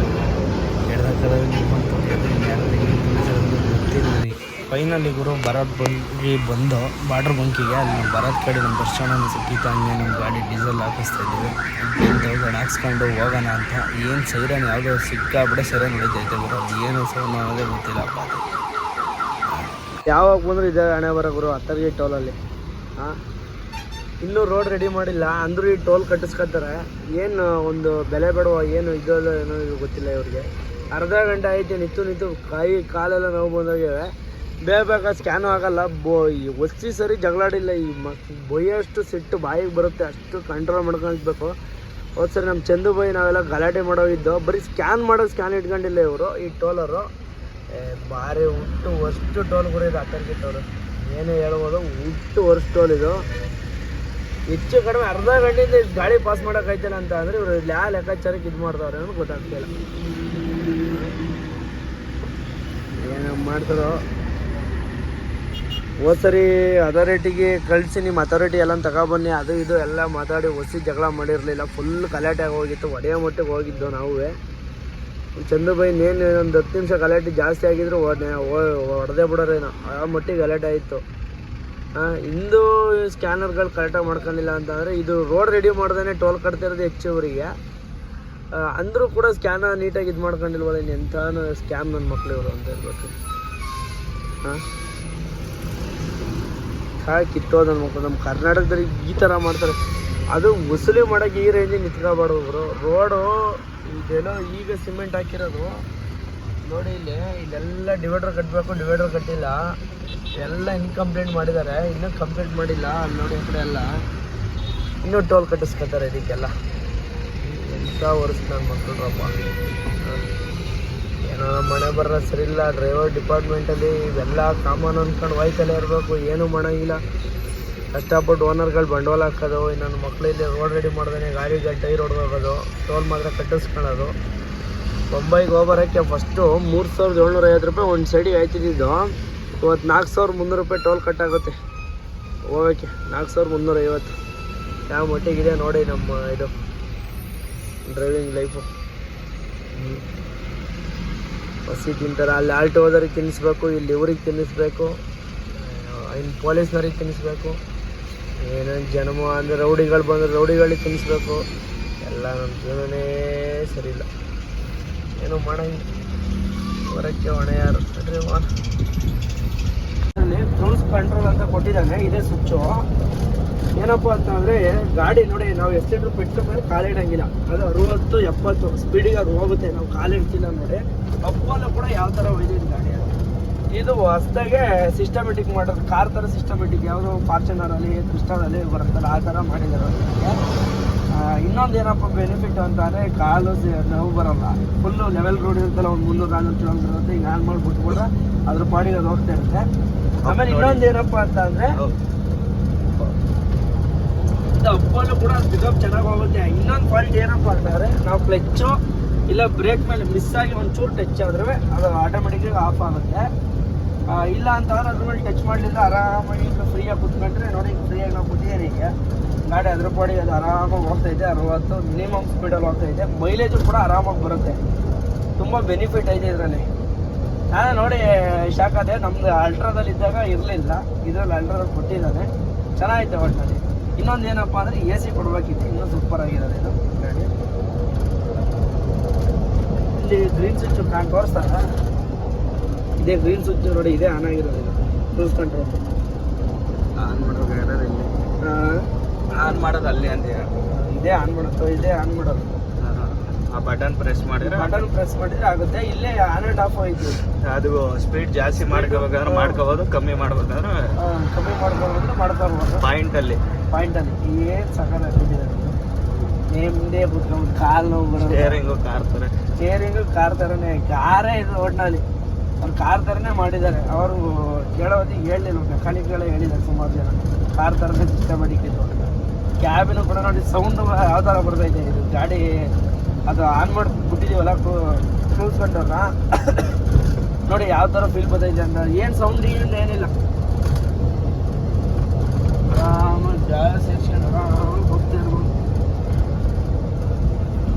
ಹೇಳ್ದಾಗ ಬಂತು ಯಾರು ಗೊತ್ತಿಲ್ಲ ಫೈನಲಿ ಗುರು, ಭರತ್ ಬಂಕಿ ಬಂದು ಬಾರ್ಡ್ರ್ ಬಂಕಿಗೆ ಅಲ್ಲಿ ಭರತ್ ಕಡೆ ನಮ್ಮ ದರ್ಶನ ಸಿಕ್ಕಿತ್ತು ಹಂಗೆ ನಮ್ಮ ಗಾಡಿ ಡೀಸೆಲ್ ಹಾಕಿಸ್ತಾ ಇದ್ದೀವಿ ಹಾಕ್ಸ್ಕೊಂಡು ಹೋಗೋಣ ಅಂತ. ಏನು ಸೈರನ್ ಯಾವುದೋ ಸಿಕ್ಕಾಬಿಡೆ ಸೈರನ್ ಹೊಡಿತೈತೆ ಗುರು. ಏನು ಸರ್ ಅನ್ನೋದೇ ಗೊತ್ತಿಲ್ಲ ಯಾವಾಗ ಬಂದರೂ ಇದೆ ಹಣೆ ಬರೋ ಗುರು, ಹತ್ತರಿಗೆ ಟೋಲಲ್ಲಿ ಹಾಂ ಇನ್ನೂ ರೋಡ್ ರೆಡಿ ಮಾಡಿಲ್ಲ. ಅಂದರೂ ಈ ಟೋಲ್ ಕಟ್ಟಿಸ್ಕೊತಾರೆ. ಏನು ಒಂದು ಬೆಲೆ ಬೇಡವ ಏನು ಇದೋ ಏನೋ ಗೊತ್ತಿಲ್ಲ ಇವ್ರಿಗೆ. ಅರ್ಧ ಗಂಟೆ ಆಯ್ತು, ನಿಂತು ನಿಂತು ಕೈ ಕಾಲೆಲ್ಲ ನೋವು ಬಂದೋಗ್ಯವೆ ಬೇಗ ಬೇಗ ಸ್ಕ್ಯಾನು ಆಗಲ್ಲ. ಬೋ ಈ ಒಸಿ ಸರಿ ಜಗಳಾಡಿಲ್ಲ ಈ ಮಕ್ ಬೊಯ್ಯೋಷ್ಟು ಸಿಟ್ಟು ಬಾಯಿಗೆ ಬರುತ್ತೆ. ಅಷ್ಟು ಕಂಟ್ರೋಲ್ ಮಾಡ್ಕೊಳ್ಬೇಕು. ಹೋದ್ ಸರಿ ನಮ್ಮ ಚಂದು ಬೈ ನಾವೆಲ್ಲ ಗಲಾಟೆ ಮಾಡೋಗಿದ್ದೋ ಬರೀ ಸ್ಕ್ಯಾನ್ ಮಾಡೋ ಸ್ಕ್ಯಾನ್ ಇಟ್ಕೊಂಡಿಲ್ಲ ಇವರು. ಈ ಟೋಲರು ಭಾರಿ ಹುಟ್ಟು ಅಷ್ಟು ಟೋಲ್ ಗುರಿದು ಹಾಕೊಂಡಿಟ್ಟವ್ರು ಏನೇ ಹೇಳ್ಬೋದು, ಹುಟ್ಟು ವರ್ಷ ಟೋಲ್ ಇದು. ಹೆಚ್ಚು ಕಡಿಮೆ ಅರ್ಧ ಗಂಟೆಯಿಂದ ಇದು ಗಾಡಿ ಪಾಸ್ ಮಾಡೋಕ್ಕಾಯ್ತಲ್ಲ ಅಂತ ಅಂದರೆ ಇವರು ಯಾವ ಲೆಕ್ಕಾಚಾರಕ್ಕೆ ಇದು ಮಾಡ್ತಾವ್ರೆ ಅನ್ನೋದು ಗೊತ್ತಾಗ್ತಿಲ್ಲ. ಏನೋ ಮಾಡ್ತಾರೋ. ಸರಿ ಅಥಾರಿಟಿಗೆ ಕಳಿಸಿ ನಿಮ್ಮ ಅಥಾರಿಟಿ ಎಲ್ಲ ತಗೊಬನ್ನಿ, ಅದು ಇದು ಎಲ್ಲ ಮಾತಾಡಿ ಒಸಿ ಜಗಳ ಮಾಡಿರಲಿಲ್ಲ. ಫುಲ್ ಗಲಾಟೆ ಆಗಿ ಹೋಗಿತ್ತು ಒಡೆಯ ಮಟ್ಟಿಗೆ ಹೋಗಿದ್ದು ನಾವು. ಬೈ ಇನ್ನೇನು ಒಂದು ಹತ್ತು ನಿಮಿಷ ಗಲಾಟೆ ಜಾಸ್ತಿ ಆಗಿದ್ರು ಹೊಡೆದೇ ಬಿಡೋರೇನೋ ಆ ಮಟ್ಟಿಗೆ ಗಲಾಟೆ ಆಯಿತು. ಇಂದು ಸ್ಕ್ಯಾನರ್ಗಳು ಕರೆಕ್ಟಾಗಿ ಮಾಡ್ಕೊಂಡಿಲ್ಲ ಅಂತಂದರೆ ಇದು ರೋಡ್ ರೆಡಿ ಮಾಡ್ದೇ ಟೋಲ್ ಕಟ್ತಿರೋದು ಹೆಚ್ಚು ಅವರಿಗೆ ಅಂದರೂ ಕೂಡ ಸ್ಕ್ಯಾನರ್ ನೀಟಾಗಿ ಇದು ಮಾಡ್ಕೊಂಡಿಲ್ವಲ್ಲ ಇನ್ನು ಎಂಥ ಸ್ಕ್ಯಾಮ್ ನನ್ನ ಮಕ್ಳು ಇವರು ಅಂತ ಹೇಳ್ಬೇಕು ಹಾಂ? ಕಾಯಿ ಕಿತ್ತೋದು ಅನ್ಬೇಕು ಮಕ್ಕಳು ನಮ್ಮ ಕರ್ನಾಟಕದಲ್ಲಿ ಈ ಥರ ಮಾಡ್ತಾರೆ. ಅದು ವಸೂಲಿ ಮಾಡೋಕ್ಕೆ ಈ ರೇಂಜ್ ನಿಂತ್ಕೋಬಾರ್ದು ಬ್ರೋ ರೋಡು ಇದೇನೋ ಈಗ ಸಿಮೆಂಟ್ ಹಾಕಿರೋದು. ನೋಡಿ ಇಲ್ಲಿ, ಇಲ್ಲೆಲ್ಲ ಡಿವೈಡರ್ ಕಟ್ಟಬೇಕು ಡಿವೈಡರ್ ಕಟ್ಟಿಲ್ಲ. ಎಲ್ಲ ಇನ್ಕಂಪ್ಲೀಟ್ ಮಾಡಿದ್ದಾರೆ. ಇನ್ನೂ ಕಂಪ್ಲೀಟ್ ಮಾಡಿಲ್ಲ. ಅಲ್ಲಿ ನೋಡಿ ಕಡೆ ಎಲ್ಲ. ಇನ್ನೂ ಟೋಲ್ ಕಟ್ಟಿಸ್ಕೊತಾರೆ ಇದಕ್ಕೆಲ್ಲ. ಎಂಥ ವರ್ಷ ಏನೋ ನಮ್ಮ ಮನೆ ಸರಿ ಇಲ್ಲ ಡ್ರೈವರ್ ಡಿಪಾರ್ಟ್ಮೆಂಟಲ್ಲಿ ಇವೆಲ್ಲ ಕಾಮನ್ ಅಂದ್ಕೊಂಡು ವೈಕಲ್ಲೇ ಇರಬೇಕು, ಏನೂ ಮಾಡೋಂಗಿಲ್ಲ. ಕಷ್ಟಪಟ್ಟು ಓನರ್ಗಳು ಬಂಡವಾಳ ಹಾಕೋದು ನನ್ನ ಮಕ್ಕಳಿಲ್ಲಿ ರೋಡ್ ರೆಡಿ ಮಾಡ್ದೇ ಗಾಡಿಗಳು ಟೈರ್ ಹೊಡೆದೋಗೋದು ಟೋಲ್ ಮಾತ್ರ ಕಟ್ಟಿಸ್ಕೊಳ್ಳೋದು. ಬೊಂಬೈಗೆ ಹೋಗ್ಬರೋಕ್ಕೆ ಫಸ್ಟು ಮೂರು ಸಾವಿರದ ಏಳ್ನೂರ ಐವತ್ತು ರೂಪಾಯಿ ಒಂದು ಸೈಡಿಗೆ ಆಯ್ತಿದ್ದು ಇವತ್ತು ನಾಲ್ಕು ಸಾವಿರದ ಮುನ್ನೂರು ರೂಪಾಯಿ ಟೋಲ್ ಕಟ್ಟಾಗುತ್ತೆ ಹೋಗೋಕ್ಕೆ ನಾಲ್ಕು ಸಾವಿರದ ಮುನ್ನೂರ ಐವತ್ತು. ಯಾವ ಮಟ್ಟಿಗಿದೆ ನೋಡಿ ನಮ್ಮ ಇದು ಡ್ರೈವಿಂಗ್ ಲೈಫು ಬಸ್ಸಿಗೆ ತಿಂತಾರೆ. ಅಲ್ಲಿ ಆಲ್ಟೋ ಹೋದವ್ರಿಗೆ ತಿನ್ನಿಸ್ಬೇಕು, ಇಲ್ಲಿ ಇವ್ರಿಗೆ ತಿನ್ನಿಸ್ಬೇಕು ಇನ್ನು ಪೊಲೀಸ್ನವ್ರಿಗೆ ತಿನ್ನಿಸ್ಬೇಕು. ಏನೇನು ಜನಮ ಅಂದರೆ ರೌಡಿಗಳು ಬಂದರೆ ರೌಡಿಗಳಿಗೆ ತಿನ್ನಿಸ್ಬೇಕು. ಎಲ್ಲ ನಮ್ಮ ಜೀವನೇ ಸರಿ ಇಲ್ಲ ಏನೋ ಮಾಡಂಗಿಲ್ಲ. ಹೊರಕ್ಕೆ ಹೊಣೆ ಯಾರು? ಕ್ರೂಸ್ ಕಂಟ್ರೋಲ್ ಅಂತ ಕೊಟ್ಟಿದ್ದಾನೆ ಇದೇ ಸ್ವಿಚ್ಚು. ಏನಪ್ಪ ಅಂತಂದರೆ, ಗಾಡಿ ನೋಡಿ, ನಾವು ಎಷ್ಟು ಮೇಲೆ ಕಾಲಿಡಂಗಿಲ್ಲ ಅದು ಅರವತ್ತು, ಎಪ್ಪತ್ತು ಸ್ಪೀಡಿಗೆ ಅದು ಹೋಗುತ್ತೆ, ನಾವು ಕಾಲಿಡ್ತಿಲ್ಲ ನೋಡಿ ಅಪ್ಪಲ್ಲೂ ಕೂಡ ಯಾವ ಥರ ಒಯ್ದಿದ್ದು ಗಾಡಿ. ಇದು ಹೊಸ್ದಾಗೆ ಸಿಸ್ಟಮೆಟಿಕ್ ಮಾಡೋದು ಕಾರ್ ಥರ ಸಿಸ್ಟಮೆಟಿಕ್ ಯಾವುದೋ ಫಾರ್ಚುನರಲ್ಲಿ ಕ್ರಿಸ್ಟಲಲ್ಲಿ ಬರುತ್ತಲ್ಲ, ಆ ಥರ ಮಾಡಿದ್ದಾರೆ. ಇನ್ನೊಂದು ಏನಪ್ಪ ಬೆನಿಫಿಟ್ ಅಂತಂದರೆ ಕಾಲು ನೋವು ಬರಲ್ಲ. ಫುಲ್ಲು ಲೆವೆಲ್ ರೋಡ್ ಇರುತ್ತಲ್ಲ ಒಂದು ಮುನ್ನೂರು ನಾನ್ನೂರು ಕಿಲೋಮೀಟರ್ ಇರುತ್ತೆ ಈಗ ಆನ್ ಮಾಡಿ ಬಿಟ್ಬಿಟ್ರೆ ಅದ್ರ ಪಾಡಿಗೆ ಅದು ಹೋಗ್ತಾ ಇರುತ್ತೆ. ಆಮೇಲೆ ಇನ್ನೊಂದು ಏನಪ್ಪ ಅಂತ ಅಂದರೆ ಇದು ಅಪ್ಪಲ್ಲೂ ಕೂಡ ಪಿಕಪ್ ಚೆನ್ನಾಗಿ ಹೋಗುತ್ತೆ. ಇನ್ನೊಂದು ಫಾಲ್ಟ್ ಏನಪ್ಪ ಅಂತಂದರೆ ನಾವು ಕ್ಲಚ್ಚು ಇಲ್ಲ ಬ್ರೇಕ್ ಮೇಲೆ ಮಿಸ್ ಆಗಿ ಒಂಚೂರು ಟಚ್ ಆದ್ರೆ ಅದು ಆಟೋಮೆಟಿಕ್ಕಾಗಿ ಆಫ್ ಆಗುತ್ತೆ. ಇಲ್ಲ ಅಂತಂದ್ರೆ ಅದ್ರ ಮೇಲೆ ಟಚ್ ಮಾಡಲಿಲ್ಲ ಆರಾಮಾಗಿ ಫ್ರೀಯಾಗಿ ಕುತ್ಕೊಂಡ್ರೆ ನೋಡಿ ಫ್ರೀಯಾಗಿ ನಾವು ಕೂತಿದ್ದೇನೆ ಈಗ. ಗಾಡಿ ಅದ್ರ ಪಾಡಿ ಅದು ಆರಾಮಾಗಿ ಹೋಗ್ತಾ ಇದೆ ಅರವತ್ತು ಮಿನಿಮಮ್ ಸ್ಪೀಡಲ್ಲಿ ಹೋಗ್ತೈತೆ ಇದೆ. ಮೈಲೇಜು ಕೂಡ ಆರಾಮಾಗಿ ಬರುತ್ತೆ. ತುಂಬ ಬೆನಿಫಿಟ್ ಐತೆ ಇದರಲ್ಲಿ. ನಾನು ನೋಡಿ ಶಾಕ್ ಅದೇ ನಮ್ದು ಅಲ್ಟ್ರಾದಲ್ಲಿ ಇದ್ದಾಗ ಇರಲಿಲ್ಲ. ಇದರಲ್ಲಿ ಅಲ್ಟ್ರಾದಲ್ಲಿ ಕೊಟ್ಟಿದ್ದಾನೆ ಚೆನ್ನಾಗೈತೆ ಒಟ್ಟಿನಲ್ಲಿ ಇನ್ನೊಂದು ಏನಪ್ಪ ಅಂದರೆ ಎ ಸಿ ಕೊಡಬೇಕಿತ್ತು. ಇನ್ನೂ ಸೂಪರ್ ಆಗಿರೋದು ಇದು. ಗಾಡಿ. ಇಲ್ಲಿ ಗ್ರೀನ್ ಸ್ವಿಚ್ ನಾನು ತೋರಿಸ್ತಾರ ಇದೇ ಗ್ರೀನ್ ಸ್ವಿಚ್ ನೋಡಿ ಇದೇ ಆನ್ ಆಗಿರೋದು ಕ್ರೂಸ್ ಕಂಟ್ರೋಲ್ ಆನ್ ಇಲ್ಲಿ. ಆನ್ ಮಾಡೋದು ಅಲ್ಲಿ ಅಂತ ಇದೇ ಆನ್ ಮಾಡೋದು ಇದೇ ಆನ್ ಮಾಡೋದು. ಆ ಬಟನ್ ಪ್ರೆಸ್ ಮಾಡಿದ್ರೆ ಬಟನ್ ಪ್ರೆಸ್ ಮಾಡಿದ್ರೆ ಆಗುತ್ತೆ. ಇಲ್ಲೇ ಆನ್ ಅಂಡ್ ಆಫ್ ಹೋಯ್ತು. ಅದು ಸ್ಪೀಡ್ ಜಾಸ್ತಿ ಮಾಡ್ಕೋಬೇಕಾದ್ರೆ ಮಾಡ್ಕೋಬಹುದು ಕಮ್ಮಿ ಮಾಡ್ಬೇಕಾದ್ರೆ ಕಮ್ಮಿ ಮಾಡ್ಕೋಬಹುದು ಮಾಡ್ತಾ ಇರ್ಬೋದು. ಪಾಯಿಂಟ್ ಅಲ್ಲಿ. ಏನು ಸಕಲ್ ಹಾಕಿದ್ದಾರೆ ನೆಮ್ಮದೇ ಕುತ್ಕೊಂಡು ಕಾಲು ನೋವು ಬರೋದು. ಸ್ಟೇರಿಂಗು ಕಾರ್ ತರ. ಸ್ಟೇರಿಂಗು ಕಾರ್ ಥರನೇ ಕಾರೇ ಇದು ಒಟ್ಟಿನಲ್ಲಿ ಅವ್ರು ಕಾರ್ ಥರನೇ ಮಾಡಿದ್ದಾರೆ. ಅವರು ಕೇಳೋ ಹೊತ್ತಿಗೆ ಹೇಳಲಿಲ್ಲ ಮೆಕ್ಯಾನಿಕ್ಗಳೇ ಹೇಳಿದ್ದಾರೆ ಸುಮಾರು ಜನ. ಕಾರ್ ಥರನೇ ಸಿಸ್ಟಮೆಟಿಕ್ ಇದು ಕ್ಯಾಬಿನು ಕೂಡ ನೋಡಿ ಸೌಂಡ್ ಯಾವ ಥರ ಬರ್ತೈತೆ ಇದು? ಗಾಡಿ ಅದು ಆನ್ ಮಾಡಿ ಬಿಟ್ಟಿದ್ದೀವಲ್ಲ ಕೂಸ್ಕೊಂಡವ್ರನ್ನ ನೋಡಿ ಯಾವ ಥರ ಫೀಲ್ ಬರ್ತೈತೆ ಅಂತ. ಏನು ಸೌಂಡ್ ಏನು ಏನಿಲ್ಲ. ಜಾಸ್ತಿ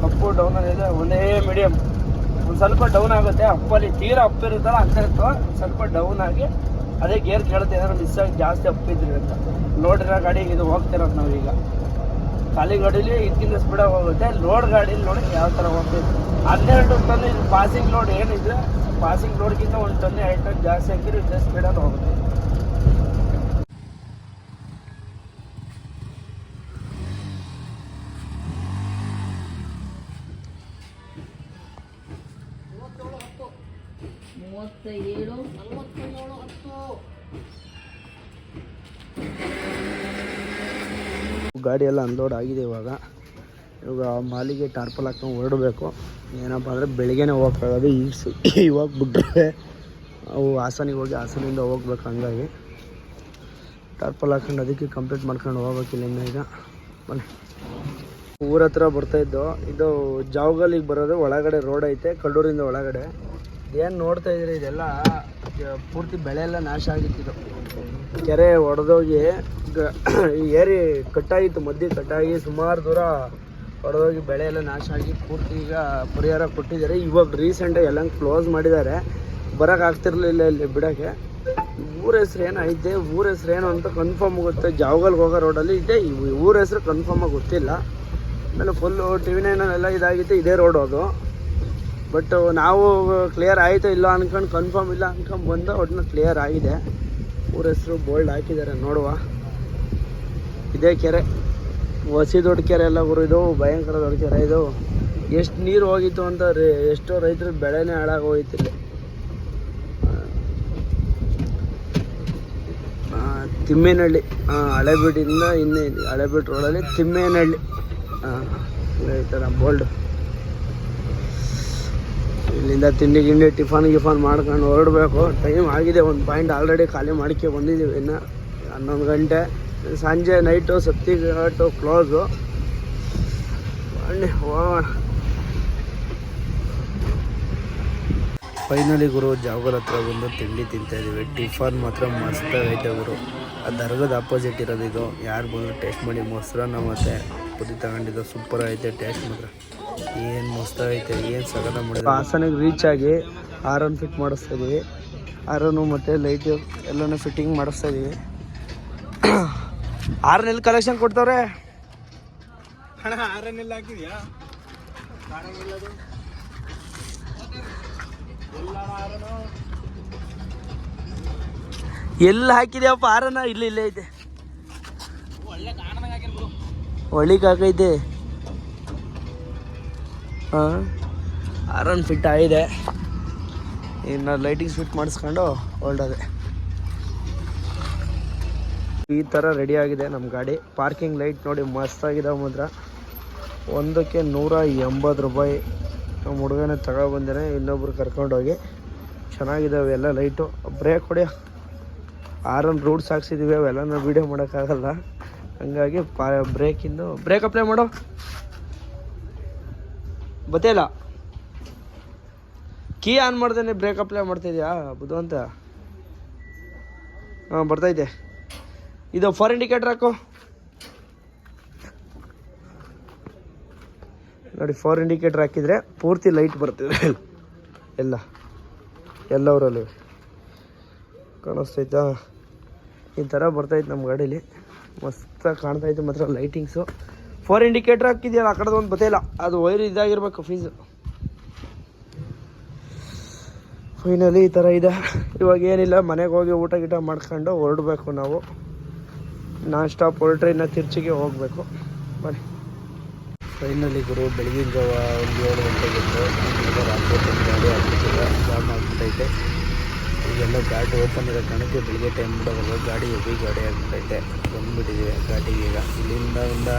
ಅಪ್ಪು ಡೌನ್ ಇದೆ ಒಂದೇ ಮೀಡಿಯಮ್ ಒಂದು ಸ್ವಲ್ಪ ಡೌನ್ ಆಗುತ್ತೆ, ಅಪ್ಪಲ್ಲಿ ತೀರಾ ಅಪ್ಪಿರುತ್ತಲ್ಲ ಅಂತ ಇತ್ತು ಸ್ವಲ್ಪ ಡೌನ್ ಆಗಿ, ಅದೇ ಗೇರ್ ಕೇಳುತ್ತೆ, ಏನಾದ್ರು ಮಿಸ್ ಆಗಿ ಜಾಸ್ತಿ ಅಪ್ಪಿದ್ರಿ ಅಂತ. ನೋಡಿರೋ ಗಾಡಿ ಇದು ಹೋಗ್ತಿರೋದು ನಾವೀಗ ಖಾಲಿ ಗಾಡೀಲಿ ಇದಕ್ಕಿಂತ ಸ್ಪೀಡಾಗಿ ಹೋಗುತ್ತೆ, ಲೋಡ್ ಗಾಡೀಲಿ ನೋಡಿ ಯಾವ ಥರ ಹೋಗ್ತೈತೆ ಹನ್ನೆರಡು ಟನ್ ಇದು ಪಾಸಿಂಗ್ ಲೋಡ್ ಏನಿದೆ ಪಾಸಿಂಗ್ ಲೋಡ್ಗಿಂತ ಒಂದು ಟನ್ ಎರಡು ಟನ್ ಜಾಸ್ತಿ ಹಾಕಿದ್ರೆ ಇದೇ ಸ್ಪೀಡಲ್ಲಿ ಹೋಗುತ್ತೆ. ಏಳು ನಲವತ್ತೇಳು ಹತ್ತು. ಗಾಡಿ ಎಲ್ಲ ಅನ್ಲೋಡ್ ಆಗಿದೆ ಇವಾಗ. ಇವಾಗ ಮಾಲಿಗೆ ಟಾರ್ಪಲ್ ಹಾಕೊಂಡು ಹೊರಡಬೇಕು. ಏನಪ್ಪ ಅಂದರೆ ಬೆಳಿಗ್ಗೆನೇ ಹೋಗೋಕ್ಕಾಗೋದು ಈಗ ಇವಾಗ ಬಿಟ್ಟರೆ ಅವು ಹಾಸನಿಗೆ ಹೋಗಿ ಹಾಸನಿಂದ ಹೋಗ್ಬೇಕು ಹಂಗಾಗಿ. ಟಾರ್ಪಲ್ ಹಾಕೊಂಡು ಅದಕ್ಕೆ ಕಂಪ್ಲೀಟ್ ಮಾಡ್ಕೊಂಡು ಹೋಗ್ಬೇಕಿಲ್ಲಿಂದ ಈಗ. ಊರ ಹತ್ರ ಬರ್ತಾಯಿದ್ದು ಇದು ಜಾವಗಲ್ಲಿಗೆ ಬರೋದು ಒಳಗಡೆ ರೋಡ್ ಐತೆ, ಕಡೂರಿಂದ ಒಳಗಡೆ. ಏನು ನೋಡ್ತಾ ಇದ್ದೀರಿ ಇದೆಲ್ಲ? ಪೂರ್ತಿ ಬೆಳೆ ಎಲ್ಲ ನಾಶ ಆಗಿತ್ತು ಕೆರೆ ಒಡೆದೋಗಿ ಏರಿ ಕಟ್ಟಾಗಿತ್ತು ಮಧ್ಯೆ ಕಟ್ಟಾಗಿ ಸುಮಾರು ದೂರ ಹೊಡೆದೋಗಿ ಬೆಳೆ ಎಲ್ಲ ನಾಶ ಆಗಿ ಪೂರ್ತಿ ಈಗ ಪರಿಹಾರ ಕೊಟ್ಟಿದ್ದಾರೆ. ಇವಾಗ ರೀಸೆಂಟಾಗಿ ಎಲ್ಲ ಕ್ಲೋಸ್ ಮಾಡಿದ್ದಾರೆ. ಬರೋಕೆ ಆಗ್ತಿರ್ಲಿಲ್ಲ ಇಲ್ಲಿ ಬಿಡೋಕ್ಕೆ. ಊರ ಹೆಸ್ರು ಏನೈತೆ ಊರ ಹೆಸ್ರು ಏನು ಅಂತ ಕನ್ಫರ್ಮ್ ಗೊತ್ತೆ ಜಾವಗಲ್ಗೆ ಹೋಗೋ ರೋಡಲ್ಲಿ ಇದೆ. ಊರ ಹೆಸ್ರು ಕನ್ಫರ್ಮಾಗಿ ಗೊತ್ತಿಲ್ಲ. ಆಮೇಲೆ ಫುಲ್ಲು ಟಿ ವಿ ನೈನಲ್ಲೆಲ್ಲ ಇದಾಗಿತ್ತು, ಇದೇ ರೋಡ್ ಅದು. ಬಟ್ ನಾವು ಕ್ಲಿಯರ್ ಆಯಿತು ಇಲ್ಲ ಅನ್ಕೊಂಡು ಕನ್ಫರ್ಮ್ ಇಲ್ಲ ಅನ್ಕೊಂಡು ಬಂದು ಒಟ್ಟಿನ ಕ್ಲಿಯರ್ ಆಗಿದೆ. ಊರ ಹೆಸರು ಬೋಲ್ಡ್ ಹಾಕಿದ್ದಾರೆ, ನೋಡುವ. ಇದೇ ಕೆರೆ. ಹೊಸಿ ದೊಡ್ಡ ಕೆರೆ ಎಲ್ಲ ಗುರು ಇದು ಭಯಂಕರ ದೊಡ್ಡ ಕೆರೆ ಇದು. ಎಷ್ಟು ನೀರು ಹೋಗಿತ್ತು ಅಂತ ರೇ ಎಷ್ಟೋ ರೈತರ ಬೆಳೆನೇ ಹಾಳಾಗಿ ಆ, ತಿಮ್ಮೇನಹಳ್ಳಿ ಆ, ಹಳೆಬೀಡಿಂದ ಇನ್ನೇ ಹಳೆಬೀಡು ರೋಡಲ್ಲಿ ತಿಮ್ಮೇನಹಳ್ಳಿ ಹಾಂ ಈ ಬೋಲ್ಡ್. ಇಲ್ಲಿಂದ ತಿಂಡಿ ಗಿಂಡಿ ಟಿಫನ್ ಗಿಫನ್ ಮಾಡ್ಕೊಂಡು ಹೊರಡಬೇಕು. ಟೈಮ್ ಆಗಿದೆ ಒಂದು ಪಾಯಿಂಟ್ ಆಲ್ರೆಡಿ ಖಾಲಿ ಮಾಡ್ಕೆ ಬಂದಿದ್ದೀವಿ ಇನ್ನು ಹನ್ನೊಂದು ಗಂಟೆ. ಸಂಜೆ ನೈಟು ಸತ್ತಿಘಾಟು ಕ್ಲೋಸು. ಬನ್ನಿ ಹೋಗೋಣ. ಫೈನಲಿ ಗುರು ಜಾವಗಲ್ ಹತ್ರ ಬಂದು ತಿಂಡಿ ತಿಂತಾ ಇದೀವಿ. ಟಿಫನ್ ಮಾತ್ರ ಮಸ್ತ್ ಐತೆ ಗುರು. ಆ ದರ್ಗದ ಅಪೋಸಿಟ್ ಇರೋದು ಇದು. ಯಾರು ಬಂದು ಟೇಸ್ಟ್ ಮಾಡಿ ಮೊಸರನ್ನ ಮತ್ತು ಪುದಿ ತಗೊಂಡಿದ್ದು. ಸೂಪರ್ ಐತೆ ಟೇಸ್ಟ್ ಮಾತ್ರ. ಏನು ಮಸ್ತ್ ಐತೆ ಏನು ಸಗದ ಮಾಡಿದ್ರು. ಹಾಸನಿಗೆ ರೀಚ್ ಆಗಿ ಆರನ್ ಫಿಟ್ ಮಾಡಿಸ್ತಾ ಇದ್ದೀವಿ ಆರನು ಮತ್ತು ಲೈಟು ಎಲ್ಲನೂ ಫಿಟ್ಟಿಂಗ್ ಮಾಡಿಸ್ತಾ ಇದೀವಿ. ಆರನ್ ಎಲ್ಲಿ ಕಲೆಕ್ಷನ್ ಕೊಡ್ತಾವ್ರೆ. ಹಣ ಆರನ್ನೆಲ್ಲ ಹಾಕಿದ್ಯಾ? ಎಲ್ಲಿ ಹಾಕಿದ್ಯಪ್ಪ ಆರನ? ಇಲ್ಲಿ ಇಲ್ಲೇ ಐತೆ. ಒಳ್ಳಿಗೆ ಹಾಕೈತೆ. ಹಾಂ? ಆರನ್ ಫಿಟ್ ಆಗಿದೆ. ಇನ್ನು ಲೈಟಿಂಗ್ಸ್ ಫಿಟ್ ಮಾಡಿಸ್ಕೊಂಡು ಹೊರಡೋದೆ. ಈ ಥರ ರೆಡಿ ಆಗಿದೆ ನಮ್ಮ ಗಾಡಿ. ಪಾರ್ಕಿಂಗ್ ಲೈಟ್ ನೋಡಿ ಮಸ್ತಾಗಿದಾವೆ ಮಾತ್ರ. ಒಂದಕ್ಕೆ ನೂರ ಎಂಬತ್ತು ರೂಪಾಯಿ. ನಮ್ಮ ಹುಡುಗನೇ ತಗೊಬಂದಿನ ಇನ್ನೊಬ್ರು ಕರ್ಕೊಂಡೋಗಿ ಚೆನ್ನಾಗಿದೆ ಎಲ್ಲ ಲೈಟು ಬ್ರೇಕ್ ಹೊಡಿ. ಆರನ್ ರೂಟ್ಸ್ ಹಾಕ್ಸಿದ್ದೀವಿ ಅವೆಲ್ಲ ವೀಡಿಯೋ ಮಾಡೋಕ್ಕಾಗಲ್ಲ. ಹಂಗಾಗಿ ಪಾ ಬ್ರೇಕಿಂದು ಬ್ರೇಕ್ ಅಪ್ಲೈ ಮಾಡೋ. ಬತ್ತೇಲ ಕೀ ಆನ್ ಮಾಡ್ದೇನೆ ಬ್ರೇಕ್ ಅಪ್ಲೈ ಮಾಡ್ತಿದ್ಯಾ ಬುಧವಂತ ಹಾಂ ಬರ್ತೈತೆ ಇದು ಫಾರ್ ಇಂಡಿಕೇಟರ್ ಹಾಕು. ನೋಡಿ ಫಾರ್ ಇಂಡಿಕೇಟರ್ ಹಾಕಿದರೆ ಪೂರ್ತಿ ಲೈಟ್ ಬರ್ತಿದೆ. ಎಲ್ಲ ಎಲ್ಲವರಲ್ಲಿ ಕಾಣಿಸ್ತೈತಾ ಈ ಥರ ಬರ್ತೈತೆ ನಮ್ಮ ಗಾಡೀಲಿ. ಮಸ್ತಾಗಿ ಕಾಣ್ತಾಯಿತ್ತು ಮಾತ್ರ ಲೈಟಿಂಗ್ಸು ಫೋರ್ ಇಂಡಿಕೇಟರ್ ಹಾಕಿದ್ಯಲ್ಲ, ಆ ಕಡೆದು ಒಂದು ಇಲ್ಲ. ಅದು ವೈರ್ ಇದಾಗಿರ್ಬೇಕು ಫೀಸು ಫೈನಲಿ ಈ ಥರ ಇದೆ. ಇವಾಗ ಏನಿಲ್ಲ, ಮನೆಗೆ ಹೋಗಿ ಊಟ ಗೀಟ ಮಾಡ್ಕೊಂಡು ಹೊರಡಬೇಕು ನಾವು. ನಾನ್ ಸ್ಟಾಪ್ ಹೊರಟ್ರೆ ಇನ್ನು ತಿರ್ಚಿಗೆ ಹೋಗಬೇಕು. ಬನ್ನಿ. ಫೈನಲಿ ಗುರು, ಬೆಳಗಿನ ಜಾವ ಒಂದು ಏಳು ಗಂಟೆಗೆ ಬಂದು ಈಗ ರಾತ್ರಿ ಗಾಡಿ ಆಗ್ಬಿಟ್ಟಿದೆ ಜಾಮ್ ಆಗ್ಬಿಟ್ಟೈತೆ. ಈಗೆಲ್ಲ ಘಾಟ್ ಓಪನ್ ಇರೋ ಕಾರಣಕ್ಕೆ ಬೆಳಿಗ್ಗೆ ಟೈಮ್ ಬಿಡೋದು ಗಾಡಿ ಹೆವಿ ಗಾಡಿ ಆಗ್ಬಿಟ್ಟೈತೆ. ಬಂದುಬಿಟ್ಟಿದೆ ಘಾಟಿಗೆ ಈಗ. ಇಲ್ಲಿಂದ ಒಂದು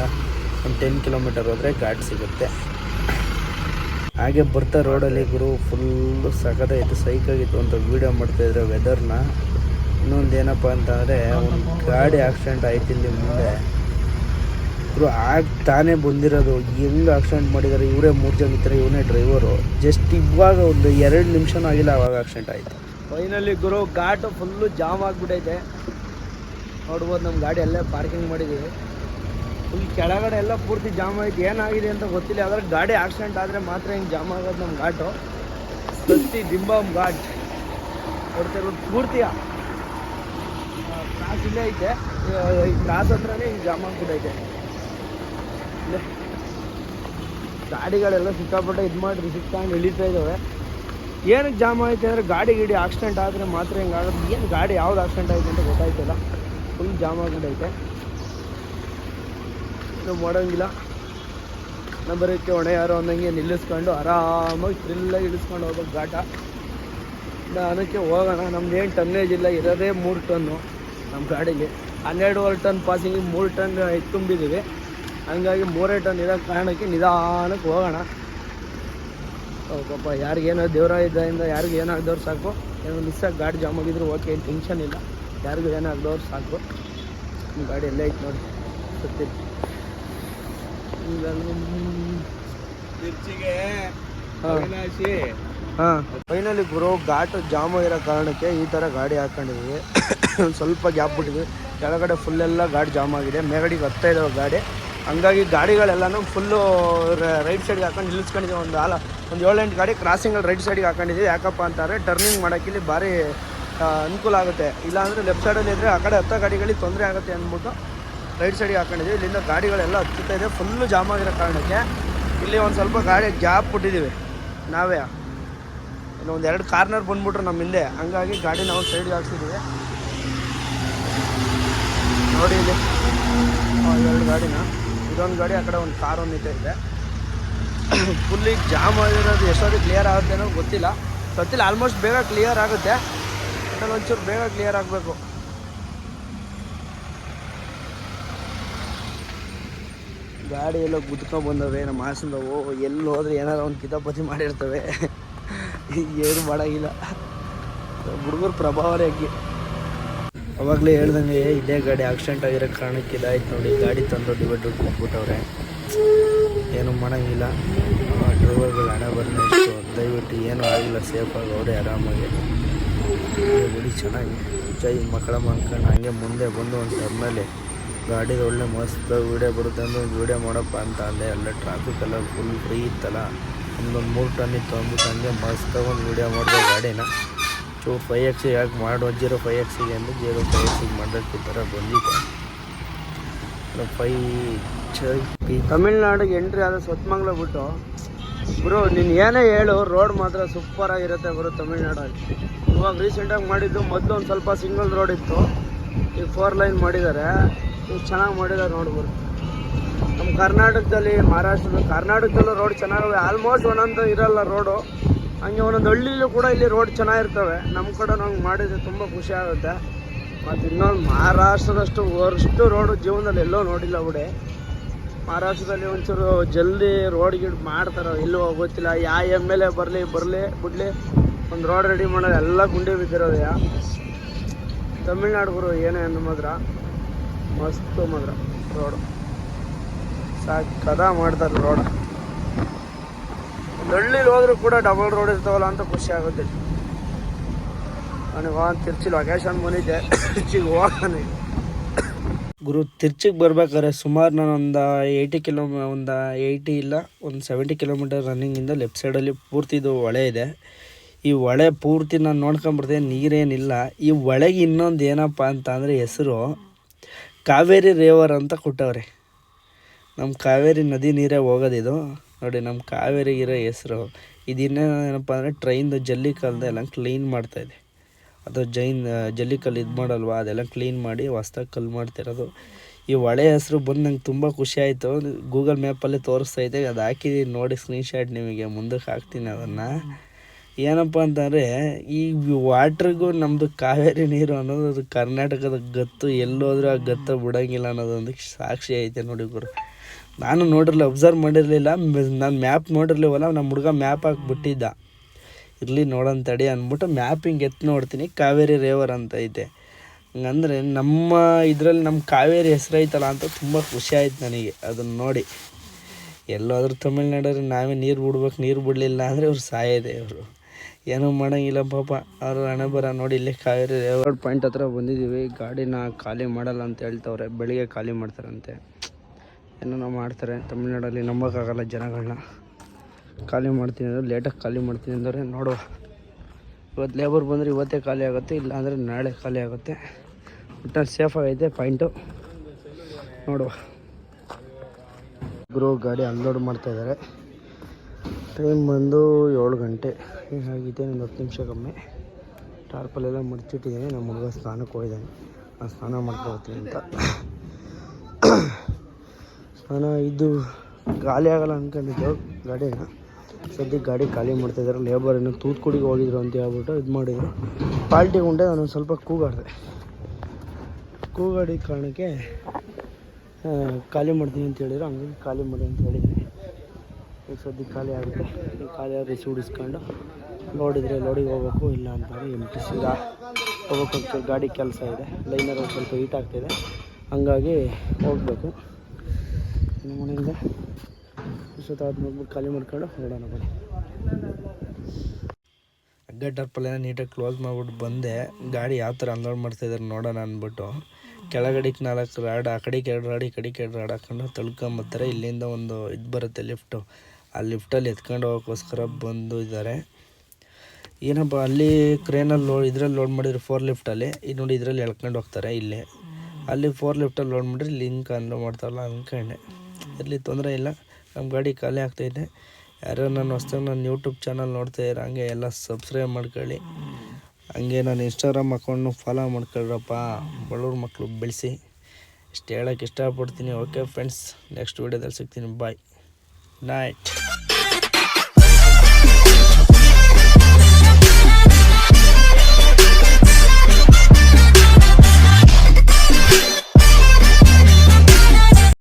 ಒಂದು ಟೆನ್ ಕಿಲೋಮೀಟರ್ ಹೋದರೆ ಘಾಟ್ ಸಿಗುತ್ತೆ. ಹಾಗೆ ಬರ್ತಾ ರೋಡಲ್ಲಿ ಗುರು ಫುಲ್ಲು ಸಖತ್ತಾಯಿತು ಸೈಕಾಗಿತ್ತು ಅಂತ ವೀಡಿಯೋ ಮಾಡ್ತಾಯಿದ್ರೆ ವೆದರ್ನ ಇನ್ನೊಂದು ಏನಪ್ಪ ಅಂತಂದರೆ, ಒಂದು ಗಾಡಿ ಆಕ್ಸಿಡೆಂಟ್ ಆಯ್ತು ಇಲ್ಲಿ ಮುಂದೆ. ಇವರು ಆಗ ತಾನೇ ಬಂದಿರೋದು. ಹೆಂಗೆ ಆಕ್ಸಿಡೆಂಟ್ ಮಾಡಿದ್ದಾರೆ ಇವರೇ ಮೂರು ಜನ ಇದ್ದಾರೆ ಇವನೇ ಡ್ರೈವರು ಜಸ್ಟ್ ಇವಾಗ ಒಂದು ಎರಡು ನಿಮಿಷನೂ ಆಗಿಲ್ಲ, ಅವಾಗ ಆಕ್ಸಿಡೆಂಟ್ ಆಯಿತು. ಫೈನಲಿ ಗುರು, ಘಾಟು ಫುಲ್ಲು ಜಾಮ್ ಆಗಿಬಿಟ್ಟೈತೆ. ನೋಡ್ಬೋದು ನಮ್ಮ ಗಾಡಿ ಅಲ್ಲೇ ಪಾರ್ಕಿಂಗ್ ಮಾಡಿದ್ದೀವಿ. ಫುಲ್ ಕೆಳಗಡೆ ಎಲ್ಲ ಪೂರ್ತಿ ಜಾಮ್ ಆಯ್ತು. ಏನಾಗಿದೆ ಅಂತ ಗೊತ್ತಿಲ್ಲ. ಆದರೆ ಗಾಡಿ ಆಕ್ಸಿಡೆಂಟ್ ಆದರೆ ಮಾತ್ರ ಹಿಂಗೆ ಜಾಮ್ ಆಗೋದು ನಮ್ಮ ಘಾಟು. ಪ್ರತಿ ದಿಂಬಮ್ ಘಾಟ್. ನೋಡ್ತಾ ಇರೋದು ಪೂರ್ತಿಯ. ಕ್ರಾಸ್ ಇಲ್ಲೇ ಐತೆ. ಈ ಕ್ರಾಸ್ ಹತ್ರನೇ ಈ ಜಾಮ್ ಕೂಡ ಐತೆ ಗಾಡಿಗಳೆಲ್ಲ ಸಿಕ್ಕಾಪಟ್ಟೆ ಇದು ಮಾಡಿರಿ ಸಿಕ್ಕೊಂಡು ಇಳಿತಾ ಇದ್ದಾವೆ ಏನಕ್ಕೆ ಜಾಮ್ ಆಯ್ತು ಅಂದರೆ ಗಾಡಿ ಗಿಡಿ ಆಕ್ಸಿಡೆಂಟ್ ಆದರೆ ಮಾತ್ರ ಹಿಂಗೆ ಆಗೋದು ಏನು ಗಾಡಿ ಯಾವ್ದು ಆಕ್ಸಿಡೆಂಟ್ ಆಯ್ತು ಅಂತ ಗೊತ್ತಾಯ್ತಲ್ಲ. ಫುಲ್ ಜಾಮ್ ಆಗಿಬಿಟ್ಟೈತೆ ನಾವು ಮಾಡೋಂಗಿಲ್ಲ. ನಂಬರಕ್ಕೆ ಹೊಣೆ ಯಾರು ಅನ್ನಂಗೆ ನಿಲ್ಲಿಸ್ಕೊಂಡು ಆರಾಮಾಗಿ ಥ್ರಿಲ್ಲಾಗಿ ಇಳಿಸ್ಕೊಂಡು ಹೋಗ್ಬೇಕು ಘಾಟ. ಅದಕ್ಕೆ ಹೋಗೋಣ. ನಮ್ದು ಏನು ಟನ್ನೇಜ್ ಇಲ್ಲ. ಇರೋದೇ ಮೂರು ಟನ್ನು ನಮ್ಮ ಗಾಡಿಗೆ ಹನ್ನೆರಡುವರೆ ಟನ್ ಪಾಸಿಂಗ್ ಮೂರು ಟನ್ ತುಂಬಿದ್ದೀವಿ ಹಂಗಾಗಿ ಮೂರೇ ಟನ್ ಇರೋ ಕಾರಣಕ್ಕೆ ನಿಧಾನಕ್ಕೆ ಹೋಗೋಣ. ಪಾಪ ಯಾರಿಗೇನೋ ದೇವರ ಇದ್ದರಿಂದ ಯಾರಿಗೂ ಏನಾಗ್ದವ್ರು ಸಾಕು. ಏನೋ ಮಿಸ್ ಆಗಿ ಗಾಡಿ ಜಾಮ್ ಆಗಿದ್ರು ಓಕೆ ಏನು ಟೆನ್ಷನ್ ಇಲ್ಲ. ಯಾರಿಗೂ ಏನಾಗ್ದವ್ರು ಸಾಕು. ನಿಮ್ಮ ಗಾಡಿ ಎಲ್ಲೇ ಐತೆ ನೋಡಿ. ಸತ್ತಿ. ಹಾಂ. ಫೈನಲಿ ಗುರು, ಘಾಟ್ ಜಾಮ್ ಆಗಿರೋ ಕಾರಣಕ್ಕೆ ಈ ಥರ ಗಾಡಿ ಹಾಕೊಂಡಿದ್ವಿ ಸ್ವಲ್ಪ ಗ್ಯಾಪ್ ಬಿಟ್ಟಿದ್ವಿ. ಕೆಳಗಡೆ ಫುಲ್ಲೆಲ್ಲ ಗಾಡಿ ಜಾಮ್ ಆಗಿದೆ. ಮೇಗಡಿಗೆ ಹತ್ತಾ ಇದಾವೆ ಗಾಡಿ. ಹಂಗಾಗಿ ಗಾಡಿಗಳೆಲ್ಲನೂ ಫುಲ್ಲು ರೈಟ್ ಸೈಡ್ಗೆ ಹಾಕೊಂಡು ನಿಲ್ಲಿಸ್ಕೊಂಡಿದ್ದೀವಿ. ಒಂದು ಆಲ ಒಂದು ಏಳೆಂಟು ಗಾಡಿ ಕ್ರಾಸಿಂಗಲ್ಲಿ ರೈಟ್ ಸೈಡ್ಗೆ ಹಾಕೊಂಡಿದ್ದೀವಿ. ಯಾಕಪ್ಪ ಅಂತಾರೆ ಟರ್ನಿಂಗ್ ಮಾಡೋಕ್ಕೆ ಇಲ್ಲಿ ಭಾರಿ ಅನುಕೂಲ ಆಗುತ್ತೆ. ಇಲ್ಲಾಂದರೆ ಲೆಫ್ಟ್ ಸೈಡಲ್ಲಿ ಇದ್ದರೆ ಆ ಕಡೆ ಹತ್ತ ಗಾಡಿಗಳಿಗೆ ತೊಂದರೆ ಆಗುತ್ತೆ ಅಂದ್ಬಿಟ್ಟು ರೈಟ್ ಸೈಡ್ಗೆ ಹಾಕೊಂಡಿದ್ದೀವಿ. ಇಲ್ಲಿಂದ ಗಾಡಿಗಳೆಲ್ಲ ಹತ್ತುತ್ತಾ ಇದೆ. ಫುಲ್ಲು ಜಾಮ್ ಆಗಿರೋ ಕಾರಣಕ್ಕೆ ಇಲ್ಲಿ ಒಂದು ಸ್ವಲ್ಪ ಗಾಡಿ ಗ್ಯಾಪ್ ಬಿಟ್ಟಿದ್ದೀವಿ. ನಾವೇ. ಇನ್ನು ಒಂದು ಎರಡು ಕಾರ್ನರ್ ಬಂದ್ಬಿಟ್ರು ನಮ್ಮ ಹಿಂದೆ. ಹಂಗಾಗಿ ಗಾಡಿ ನಾವು ಸೈಡ್ಗೆ ಹಾಕ್ಸಿದ್ದೀವಿ ನೋಡಿ ಇಲ್ಲಿ. ಎರಡು ಗಾಡಿನ. ಇದೊಂದು ಗಾಡಿ ಆ ಕಡೆ ಒಂದು ಕಾರ್ ಒಂದು ಇದೆ. ಫುಲ್ಲಿ ಜಾಮ್ ಆಗಿರೋದು ಎಷ್ಟೊತ್ತಿಗೆ ಕ್ಲಿಯರ್ ಆಗುತ್ತೆ ಗೊತ್ತಿಲ್ಲ. ಗೊತ್ತಿಲ್ಲ ಆಲ್ಮೋಸ್ಟ್ ಬೇಗ ಕ್ಲಿಯರ್ ಆಗುತ್ತೆ. ಇನ್ನೊಂದು ಒಂಚೂರು ಬೇಗ ಕ್ಲಿಯರ್ ಆಗಬೇಕು. ಗಾಡಿ ಎಲ್ಲ ಗುದ್ಕೊಂಡು ಬಂದವೆ, ನಮ್ಮ ಹಾಸನದ ಓ ಎಲ್ಲಿ ಹೋದ್ರೆ ಏನಾರ ಒಂದು ಕಿತಾಪತಿ ಮಾಡಿರ್ತವೆ. ಏನು ಮಾಡೋಂಗಿಲ್ಲ. ಹುಡುಗರ ಪ್ರಭಾವನೇ ಅಕ್ಕಿ ಅವಾಗಲೇ ಹೇಳ್ದಂಗೆ ಇದೇ ಗಾಡಿ ಆಕ್ಸಿಡೆಂಟ್ ಆಗಿರೋ ಕಾರಣಕ್ಕೆ ಇದಾಯ್ತು ನೋಡಿ, ಗಾಡಿ ತಂದು ಡಿವೈಡ್ ಕೊಟ್ಬಿಟ್ಟವ್ರೆ ಏನು ಮಾಡೋಂಗಿಲ್ಲ. ಡ್ರೈವರ್ಗಳು ಹಣ ಬರಲಿ ದಯವಿಟ್ಟು ಏನೂ ಆಗಿಲ್ಲ ಸೇಫಾಗಿ ಅವರೇ ಆರಾಮಾಗಿ. ಗುಡಿ ಚೆನ್ನಾಗಿ. ಜೈ ಮಕ್ಕಳ ಅನ್ಕೊಂಡು ಹಂಗೆ ಮುಂದೆ ಬಂದು ಒಂದು ಟರ್ನಲ್ಲಿ ಗಾಡಿದು ಒಳ್ಳೆ ಮಸ್ತ್ ವೀಡಿಯೋ ಬರುತ್ತೆ. ಅಂದ್ರೆ ಒಂದು ವೀಡಿಯೋ ಮಾಡಪ್ಪ ಅಂತ ಅಂದೆ. ಎಲ್ಲ ಟ್ರಾಫಿಕ್ ಎಲ್ಲ ಫುಲ್ ಫ್ರೀ ಇತ್ತಲ್ಲ. ಒಂದೊಂದು ಮೂರು ಟನ್ ಇತ್ತು ಅಂದ್ಬಿಟ್ಟು ಹಂಗೆ ಮಸ್ತ್ ಒಂದು ವೀಡಿಯೋ ಮಾಡಿದೆ ಗಾಡಿನ. ಚೂರು ಫೈ ಎಕ್ಸ್ ಯಾಕೆ ಮಾಡೋ ಜೀರೋ ಫೈ ಎಕ್ಸಿಗೆ ಅಂದರೆ ಜೀರೋ ಫೈ ಎಕ್ಸಿಗೆ ಈ ಥರ ಬಂದಿದೆ. ಫೈ ತಮಿಳ್ನಾಡಿಗೆ ಎಂಟ್ರಿ ಆದ ಸತ್ಮಂಗ್ಲ ಬಿಟ್ಟು. ಬ್ರೋ ನೀನು ಏನೇ ಹೇಳು ರೋಡ್ ಮಾತ್ರ ಸೂಪರಾಗಿರುತ್ತೆ ಬ್ರೋ ತಮಿಳ್ನಾಡಲ್ಲಿ. ಇವಾಗ ರೀಸೆಂಟಾಗಿ ಮಾಡಿದ್ದು ಮೊದಲು ಒಂದು ಸ್ವಲ್ಪ ಸಿಂಗಲ್ ರೋಡ್ ಇತ್ತು. ಈಗ ಫೋರ್ ಲೈನ್ ಮಾಡಿದ್ದಾರೆ. ಈಗ ಚೆನ್ನಾಗಿ ಮಾಡಿದ್ದಾರೆ ನೋಡ್ಬೋದು ನಮ್ಮ ಕರ್ನಾಟಕದಲ್ಲಿ, ಮಹಾರಾಷ್ಟ್ರದ ಕರ್ನಾಟಕದಲ್ಲೂ ರೋಡ್ ಚೆನ್ನಾಗಿವೆ. ಆಲ್ಮೋಸ್ಟ್ ಒಂದೊಂದು ಇರಲ್ಲ ರೋಡು ಹಂಗೆ ಒಂದೊಂದು ಹಳ್ಳಿಲೂ ಕೂಡ ಇಲ್ಲಿ ರೋಡ್ ಚೆನ್ನಾಗಿರ್ತವೆ. ನಮ್ಮ ಕಡೆ ನಮ್ಗೆ ಮಾಡಿದ್ರೆ ತುಂಬ ಖುಷಿ ಆಗುತ್ತೆ. ಮತ್ತು ಇನ್ನೊಂದು ಮಹಾರಾಷ್ಟ್ರದಷ್ಟು ವರ್ಷ್ಟು ರೋಡು ಜೀವನದಲ್ಲಿ ಎಲ್ಲೋ ನೋಡಿಲ್ಲ ಬಿಡಿ ಮಹಾರಾಷ್ಟ್ರದಲ್ಲಿ ಒಂಚೂರು ಜಲ್ದಿ ರೋಡ್ ಗಿಡ್ ಮಾಡ್ತಾರೆ ಎಲ್ಲೋ ಗೊತ್ತಿಲ್ಲ. ಯಾ ಎಂ ಎಲ್ ಎ ಬರಲಿ ಬರಲಿ, ಬಿಡಲಿ. ಒಂದು ರೋಡ್ ರೆಡಿ ಮಾಡೋದು ಎಲ್ಲ ಗುಂಡಿ ಬಿದ್ದಿರೋದೆಯಾ ತಮಿಳ್ನಾಡು ಗುರು ಏನೇ ಮಾತ್ರ. ಮಸ್ತು ಮಾತ್ರ ರೋಡು ಸಾಕದ ಮಾಡ್ತಾರೆ ರೋಡ್ ಹಳ್ಳಿಲಿ ಹೋದ್ರೂ ಕೂಡ ಡಬಲ್ ರೋಡ್ ಇರ್ತಾವಲ್ಲ ಅಂತ ಖುಷಿ ಆಗುತ್ತೆ. ನನಗೆ ಹೋಗ ತಿರ್ಚಿ ಲೊಕೇಶನ್ ಬಂದಿದ್ದೆ. ತಿರ್ಚಿಗೆ ಹೋಗೋಣ ಗುರು, ತಿರ್ಚಿಗೆ ಬರ್ಬೇಕಾದ್ರೆ ಸುಮಾರು ನಾನು ಒಂದು ಏಯ್ಟಿ ಕಿಲೋ, ಒಂದು ಏಯ್ಟಿ ಇಲ್ಲ, ಒಂದು ಸೆವೆಂಟಿ ಕಿಲೋಮೀಟರ್ ರನ್ನಿಂಗಿಂದ ಲೆಫ್ಟ್ ಸೈಡಲ್ಲಿ ಪೂರ್ತಿ ಇದು ಹೊಳೆ ಇದೆ. ಈ ಹೊಳೆ ಪೂರ್ತಿ ನಾನು ನೋಡ್ಕೊಂಬಿಡ್ದೆ ನೀರೇನಿಲ್ಲ. ಈ ಹೊಳೆಗೆ ಇನ್ನೊಂದು ಏನಪ್ಪ ಅಂತ ಅಂದರೆ ಹೆಸರು ಕಾವೇರಿ ರೇವರ್ ಅಂತ ಕೊಟ್ಟವ್ರೆ. ನಮ್ಮ ಕಾವೇರಿ ನದಿ ನೀರೇ ಹೋಗೋದಿದು. ನೋಡಿ ನಮ್ಮ ಕಾವೇರಿಗಿರೋ ಹೆಸರು. ಇದಿನ್ನೇನಪ್ಪ ಅಂದರೆ ಟ್ರೈನ್ದು ಜಲ್ಲಿ ಎಲ್ಲ ಕ್ಲೀನ್ ಮಾಡ್ತಾಯಿದೆ ಅದು ಜೈನ್ ಜಲ್ಲಿ ಕಲ್ಲು ಇದು ಮಾಡಲ್ವಾ? ಅದೆಲ್ಲ ಕ್ಲೀನ್ ಮಾಡಿ ಹೊಸ್ದಾಗಿ ಕಲ್ಲು ಮಾಡ್ತಿರೋದು. ಈ ಹೊಳೆ ಹೆಸರು ಬಂದು ನಂಗೆ ತುಂಬ ಖುಷಿ ಆಯಿತು. ಗೂಗಲ್ ಮ್ಯಾಪಲ್ಲಿ ತೋರಿಸ್ತಾ ಇದ್ದೆ. ಅದು ಹಾಕಿದ್ದೀನಿ ನೋಡಿ ಸ್ಕ್ರೀನ್ಶಾಟ್ ನಿಮಗೆ. ಮುಂದಕ್ಕೆ ಹಾಕ್ತೀನಿ ಅದನ್ನು. ಏನಪ್ಪ ಅಂತಂದರೆ, ಈ ವಾಟ್ರಿಗೂ ನಮ್ಮದು ಕಾವೇರಿ ನೀರು ಅನ್ನೋದು ಅದು ಕರ್ನಾಟಕದ ಗತ್ತು. ಎಲ್ಲೋದ್ರೂ ಆ ಗತ್ತು ಬಿಡೋಂಗಿಲ್ಲ ಅನ್ನೋದೊಂದು ಸಾಕ್ಷಿ ಐತೆ ನೋಡಿ ಗುರು. ನಾನು ನೋಡಿರಲಿಲ್ಲ ಅಬ್ಸರ್ವ್ ಮಾಡಿರಲಿಲ್ಲ ನಾನು ಮ್ಯಾಪ್ ನೋಡಿರ್ಲಿವಲ್ಲ ನಮ್ಮ ಹುಡುಗ ಮ್ಯಾಪ್ ಹಾಕ್ಬಿಟ್ಟಿದ್ದ. ಇರಲಿ ನೋಡೋಣ ತಡಿ ಅಂದ್ಬಿಟ್ಟು ಮ್ಯಾಪಿಂಗ್ ಎತ್ತು ನೋಡ್ತೀನಿ, ಕಾವೇರಿ ರೇವರ್ ಅಂತ ಐತೆ. ಹಂಗಂದರೆ ನಮ್ಮ ಇದರಲ್ಲಿ ನಮ್ಮ ಕಾವೇರಿ ಹೆಸರು ಐತಲ್ಲ ಅಂತ ತುಂಬ ಖುಷಿ ಆಯ್ತು ನನಗೆ ಅದನ್ನು ನೋಡಿ. ಎಲ್ಲಾದ್ರೂ ತಮಿಳ್ನಾಡಲ್ಲಿ ನಾವೇ ನೀರು ಬಿಡ್ಬೇಕು, ನೀರು ಬಿಡಲಿಲ್ಲ ಅಂದರೆ ಅವ್ರು ಸಾಯೋದೆ ಅವರು ಏನೂ ಮಾಡೋಂಗಿಲ್ಲ ಪಾಪ, ಅವ್ರ ಹಣೆ ಬರ ನೋಡಿ ಇಲ್ಲೇ ಕಾವೇರಿ ರೇವರ್ ಪಾಯಿಂಟ್ ಹತ್ರ ಬಂದಿದ್ದೀವಿ ಗಾಡಿನ ಖಾಲಿ ಮಾಡಲ್ಲ ಅಂತ ಹೇಳ್ತವ್ರೆ, ಬೆಳಿಗ್ಗೆ ಖಾಲಿ ಮಾಡ್ತಾರಂತೆ. ಏನೋ ಮಾಡ್ತಾರೆ, ತಮಿಳ್ನಾಡಲ್ಲಿ ನಂಬೋಕ್ಕಾಗಲ್ಲ ಜನಗಳನ್ನ ಖಾಲಿ ಮಾಡ್ತೀನಿ ಅಂದರೆ ಲೇಟಾಗಿ ಖಾಲಿ ಮಾಡ್ತೀನಿ ಅಂದರೆ ನೋಡುವ. ಇವತ್ತು ಲೇಬರ್ ಬಂದರೆ ಇವತ್ತೇ ಖಾಲಿ ಆಗುತ್ತೆ ಇಲ್ಲ ಅಂದರೆ ನಾಳೆ ಖಾಲಿ ಆಗುತ್ತೆ. ಒಟ್ಟಾರೆ ಸೇಫ್ ಆಗೈತೆ ಪಾಯಿಂಟು ನೋಡುವ. ಗ್ರೋ ಗಾಡಿ ಅನ್ಲೋಡ್ ಮಾಡ್ತಾಯಿದ್ದಾರೆ ಟೈಮ್ ಬಂದು ಏಳು ಗಂಟೆ. ಹೀಗಾಗಿದೆ ಒಂದು ಹತ್ತು ನಿಮಿಷ ಕಮ್ಮಿ ಟಾರ್ಪಲೆಲ್ಲ ಮಡ್ಚಿಟ್ಟಿದ್ದೀನಿ ನಮ್ಮ ಹುಡುಗ ಸ್ನಾನಕ್ಕೆ ಹೋಗಿದ್ದಾನೆ. ನಾನು ಸ್ನಾನ ಮಾಡ್ಕೊಳ್ತೀನಿ ಅಂತ. ಸ್ನಾನ ಇದು ಖಾಲಿ ಆಗಲ್ಲ ಅಂದ್ಕೊಂಡಿದ್ದು ಗಾಡಿನ ಸದ್ಯಕ್ಕೆ ಗಾಡಿ ಖಾಲಿ ಮಾಡ್ತಾಯಿದ್ದಾರೆ ಲೇಬರ್ ಏನೋ ತೂತ್ಕುಡಿಗೆ ಹೋಗಿದ್ರು ಅಂತ ಹೇಳ್ಬಿಟ್ಟು ಇದು ಮಾಡಿದ್ರು. ಪಾಲ್ಟಿಗೆ ಉಂಡೆ ನಾನು ಸ್ವಲ್ಪ ಕೂಗಾಡಿದೆ. ಕೂಗಾಡಿದ ಕಾರಣಕ್ಕೆ ಖಾಲಿ ಮಾಡ್ತೀನಿ ಅಂತ ಹೇಳಿದ್ರು. ಹಂಗಾಗಿ ಖಾಲಿ ಮಾಡಿ ಅಂತ ಹೇಳಿದ್ದೀನಿ ಈಗ ಸದ್ಯಕ್ಕೆ ಖಾಲಿ ಆಗುತ್ತೆ. ಖಾಲಿ ಆಗಿ ಸೂಡಿಸ್ಕೊಂಡು ನೋಡಿದರೆ ಲೋಡಿಗೆ ಹೋಗ್ಬೇಕು, ಇಲ್ಲ ಅಂತಂದರೆ ಎಂ ಟಿ ಸಿ ಹೋಗ್ಬೇಕು ಗಾಡಿ ಕೆಲಸ ಇದೆ. ಲೈನರ್ ಒಂದು ಸ್ವಲ್ಪ ಹೀಟ್ ಆಗ್ತಿದೆ. ಹಂಗಾಗಿ ಹೋಗಬೇಕು. ಇನ್ನು ಮನೆಯಿಂದ ಇಷ್ಟೊತ್ತಾದ್ಮೇಲೆ ಖಾಲಿ ಮಾಡ್ಕೊಂಡು ಹೊರಡೋಣ ಬನ್ನಿ. ಹಗ್ಗ ಟರ್ಪಲೆಲ್ಲ ನೀಟಾಗಿ ಕ್ಲೋಸ್ ಮಾಡ್ಬಿಟ್ಟು ಬಂದೆ. ಗಾಡಿ ಯಾವ ಥರ ಅನ್ಲೋಡ್ ಮಾಡ್ತಾಯಿದ್ದಾರೆ ನೋಡೋಣ ಅಂದ್ಬಿಟ್ಟು. ಕೆಳಗಡೆಗೆ ನಾಲ್ಕು ರಾಡ್, ಆ ಕಡೆಗೆ ಎರಡು ರಾಡ್, ಈ ಕಡೆಗೆ ಎರಡು ರಾಡ್ ಹಾಕೊಂಡು ತಳ್ಕೊಂಬತ್ತಾರೆ. ಇಲ್ಲಿಂದ ಒಂದು ಇದು ಬರುತ್ತೆ ಲಿಫ್ಟು ಆ ಲಿಫ್ಟಲ್ಲಿ ಎತ್ಕೊಂಡು ಹೋಗೋಕ್ಕೋಸ್ಕರ ಬಂದು ಇದ್ದಾರೆ. ಏನಪ್ಪ, ಅಲ್ಲಿ ಕ್ರೇನಲ್ಲಿ ಲೋ ಇದ್ರಲ್ಲಿ ಲೋಡ್ ಮಾಡಿದ್ರು ಫೋರ್ ಲಿಫ್ಟಲ್ಲಿ ಇದು ನೋಡಿ ಇದರಲ್ಲಿ ಎಳ್ಕೊಂಡು ಹೋಗ್ತಾರೆ ಇಲ್ಲಿ. ಅಲ್ಲಿ ಫೋರ್ ಲಿಫ್ಟಲ್ಲಿ ಲೋಡ್ ಮಾಡಿದ್ರೆ ಲಿಂಕ್ ಅನ್ಲೋಡ್ ಮಾಡ್ತಾರಲ್ಲ ಅನ್ಕೊಂಡೆ ಇರಲಿ, ತೊಂದರೆ ಇಲ್ಲ. ನಮ್ಮ ಗಾಡಿ ಖಾಲಿ ಆಗ್ತೈತೆ. ಯಾರೋ ನನ್ನ ಹೊಸ್ದಾಗಿ ನನ್ನ ಯೂಟ್ಯೂಬ್ ಚಾನಲ್ ನೋಡ್ತಾ ಇರೋ ಹಂಗೆ ಎಲ್ಲ ಸಬ್ಸ್ಕ್ರೈಬ್ ಮಾಡ್ಕೊಳ್ಳಿ. ಹಂಗೆ ನಾನು ಇನ್ಸ್ಟಾಗ್ರಾಮ್ ಅಕೌಂಟ್ನು ಫಾಲೋ ಮಾಡ್ಕೊಳ್ರಪ್ಪ. ಬಡವ್ರ ಮಕ್ಕಳು ಬೆಳೆಸಿ. ಇಷ್ಟು ಹೇಳೋಕ್ಕೆ ಇಷ್ಟಪಡ್ತೀನಿ. ಓಕೆ ಫ್ರೆಂಡ್ಸ್ ನೆಕ್ಸ್ಟ್ ವೀಡಿಯೋದಲ್ಲಿ ಸಿಗ್ತೀನಿ. ಬಾಯ್ ನೈಟ್